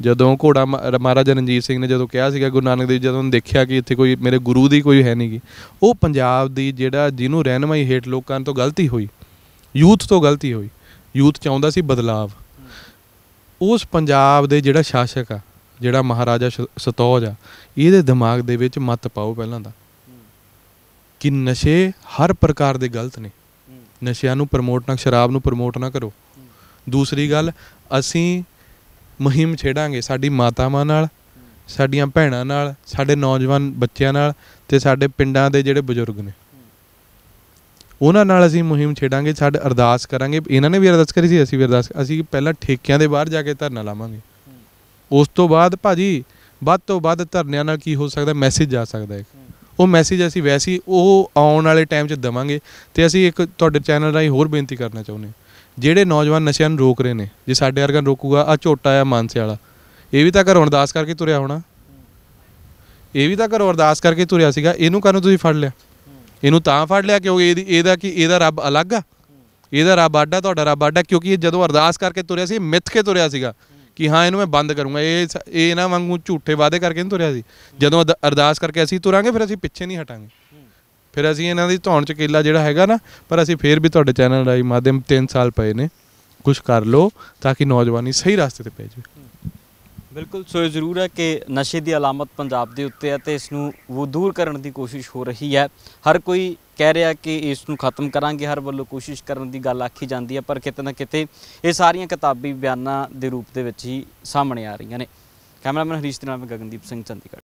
ਜਦੋਂ ਘੋੜਾ ਮ- ਮਹਾਰਾਜਾ ਰਣਜੀਤ ਸਿੰਘ ਨੇ ਜਦੋਂ ਕਿਹਾ ਸੀਗਾ ਗੁਰੂ ਨਾਨਕ ਦੇਵ, ਜਦੋਂ ਦੇਖਿਆ ਕਿ ਇੱਥੇ ਕੋਈ ਮੇਰੇ ਗੁਰੂ ਦੀ ਕੋਈ ਹੈ ਨਹੀਂਗੀ ਉਹ ਪੰਜਾਬ ਦੀ ਜਿਹੜਾ ਜਿਹਨੂੰ ਰਹਿਨਮਾਈ ਹੇਠ ਲੋਕਾਂ ਤੋਂ ਗਲਤੀ ਹੋਈ, ਯੂਥ ਤੋਂ ਗਲਤੀ ਹੋਈ, ਯੂਥ ਚਾਹੁੰਦਾ ਸੀ ਬਦਲਾਵ। ਉਸ ਪੰਜਾਬ ਦੇ ਜਿਹੜਾ ਸ਼ਾਸਕ ਆ, ਜਿਹੜਾ ਮਹਾਰਾਜਾ ਸ਼- ਸਤੌਜ ਆ, ਇਹਦੇ ਦਿਮਾਗ ਦੇ ਵਿੱਚ ਮਤ ਪਾਓ ਪਹਿਲਾਂ ਤਾਂ। ਕਿ ਨਸ਼ੇ ਹਰ ਪ੍ਰਕਾਰ ਦੇ ਗਲਤ ਨੇ। ਨਸ਼ਿਆਂ ਨੂੰ ਪ੍ਰਮੋਟ ਨਾ ਸ਼ਰਾਬ ਨੂੰ ਪ੍ਰਮੋਟ ਨਾ ਕਰੋ। ਦੂਸਰੀ ਗੱਲ ਅਸੀਂ ਮੁਹਿੰਮ ਛੇੜਾਂਗੇ ਸਾਡੀ ਮਾਤਾਵਾਂ ਨਾਲ ਸਾਡੀਆਂ ਭੈਣਾਂ ਨਾਲ ਸਾਡੇ ਨੌਜਵਾਨ ਬੱਚਿਆਂ ਨਾਲ ਤੇ ਸਾਡੇ ਪਿੰਡਾਂ ਦੇ ਜਿਹੜੇ ਬਜ਼ੁਰਗ ਨੇ। ਉਹਨਾਂ ਨਾਲ ਅਸੀਂ ਮੁਹਿੰਮ ਛੇੜਾਂਗੇ ਸਾਡੇ ਅਰਦਾਸ ਕਰਾਂਗੇ। ਇਹਨਾਂ ਨੇ ਵੀ ਅਰਦਾਸ ਕਰੀ ਸੀ ਅਸੀਂ ਵੀ ਅਰਦਾਸ ਅਸੀਂ ਪਹਿਲਾਂ ਠੇਕਿਆਂ ਦੇ ਬਾਹਰ ਜਾ ਕੇ ਧਰਨਾ ਲਾਵਾਂਗੇ। ਉਸ ਤੋਂ ਬਾਅਦ ਭਾਜੀ ਵੱਧ ਤੋਂ ਵੱਧ ਧਰਨਿਆਂ ਨਾਲ ਕੀ ਹੋ ਸਕਦਾ ਮੈਸੇਜ ਜਾ ਸਕਦਾ ਹੈ। ਉਹ ਮੈਸੇਜ ਅਸੀਂ ਵੈਸੇ ਉਹ ਆਉਣ ਵਾਲੇ ਟਾਈਮ 'ਚ ਦਵਾਂਗੇ ਤੇ ਅਸੀਂ ਇੱਕ ਤੁਹਾਡੇ ਚੈਨਲ ਰਾਹੀਂ ਹੋਰ ਬੇਨਤੀ ਕਰਨਾ ਚਾਹੁੰਦੇ ਹਾਂ। ਜਿਹੜੇ ਨੌਜਵਾਨ ਨਸ਼ਿਆਂ ਨੂੰ ਰੋਕ ਰਹੇ ਨੇ, ਜੇ ਸਾਡੇ ਵਰਗਾ ਰੋਕੂਗਾ ਆ ਝੋਟਾ ਆ ਮਾਨਸੇ ਵਾਲਾ। ਇਹ ਵੀ ਤਾਂ ਘਰੋਂ ਅਰਦਾਸ ਕਰਕੇ ਤੁਰਿਆ ਹੋਣਾ। ਇਹ ਵੀ ਤਾਂ ਘਰੋਂ ਅਰਦਾਸ ਕਰਕੇ ਤੁਰਿਆ ਸੀਗਾ, ਇਹਨੂੰ ਕਾਹਨੂੰ ਤੁਸੀਂ ਫੜ ਲਿਆ? ਇਹਨੂੰ ਤਾਂ ਫੜ ਲਿਆ ਕਿਉਂਕਿ ਇਹਦੀ, ਇਹਦਾ ਕਿ, ਇਹਦਾ ਰੱਬ ਅਲੱਗ ਆ। ਇਹਦਾ ਰੱਬ ਆਡਾ, ਤੁਹਾਡਾ ਰੱਬ ਆਡਾ, ਕਿਉਂਕਿ ਇਹ ਜਦੋਂ ਅਰਦਾਸ ਕਰਕੇ ਤੁਰਿਆ ਸੀ, ਇਹ ਮਿੱਥ ਕੇ ਤੁਰਿਆ ਸੀਗਾ। ਕਿ ਹਾਂ, ਇਹਨੂੰ ਮੈਂ ਬੰਦ ਕਰੂੰਗਾ। ਇਹ ਸ- ਇਹ ਇਹਨਾਂ ਵਾਂਗੂ ਝੂਠੇ ਵਾਅਦੇ ਕਰਕੇ ਨਹੀਂ ਤੁਰਿਆ ਸੀ। ਜਦੋਂ ਅਦ- ਅਰਦਾਸ ਕਰਕੇ ਅਸੀਂ ਤੁਰਾਂਗੇ, ਫਿਰ ਅਸੀਂ ਪਿੱਛੇ ਨਹੀਂ ਹਟਾਂਗੇ। ਫਿਰ ਅਸੀਂ ਇਹਨਾਂ ਦੀ ਧੌਣ ਚ ਕੇਲਾ ਜਿਹੜਾ ਹੈਗਾ ਨਾ, ਪਰ ਅਸੀਂ ਫਿਰ ਵੀ ਤੁਹਾਡੇ ਚੈਨਲ ਰਾਹੀਂ ਮਾਧਿਅਮ 3 ਸਾਲ ਪਏ ਨੇ। ਕੁਝ ਕਰ ਲਓ, ਤਾਂ ਕਿ ਨੌਜਵਾਨੀ ਸਹੀ ਰਸਤੇ ਤੇ ਪੈ ਜਾਵੇ। ਬਿਲਕੁਲ, ਸੋ ਇਹ ਜ਼ਰੂਰ ਹੈ ਕਿ ਨਸ਼ੇ ਦੀ ਅਲਾਮਤ ਪੰਜਾਬ ਦੇ ਉੱਤੇ ਹੈ ਤੇ ਇਸ ਨੂੰ ਉਹ ਦੂਰ ਕਰਨ ਦੀ ਕੋਸ਼ਿਸ਼ ਹੋ ਰਹੀ ਹੈ। ਹਰ ਕੋਈ ਕਹਿ ਰਿਹਾ ਕਿ ਇਸ ਨੂੰ ਖਤਮ ਕਰਾਂਗੇ, ਹਰ ਵੱਲੋਂ ਕੋਸ਼ਿਸ਼ ਕਰਨ ਦੀ ਗੱਲ ਆਖੀ ਜਾਂਦੀ ਹੈ, ਪਰ ਕਿਤੇ ਨਾ ਕਿਤੇ ਇਹ ਸਾਰੀਆਂ ਕਿਤਾਬੀ ਬਿਆਨਾਂ ਦੇ ਰੂਪ ਦੇ ਵਿੱਚ ਹੀ ਸਾਹਮਣੇ ਆ ਰਹੀਆਂ ਨੇ। ਕੈਮਰਾਮੈਨ ਹਰੀਸ਼ ਦੇ ਨਾਲ ਮੈਂ ਗਗਨਦੀਪ ਸਿੰਘ, ਚੰਡੀਗੜ੍ਹ।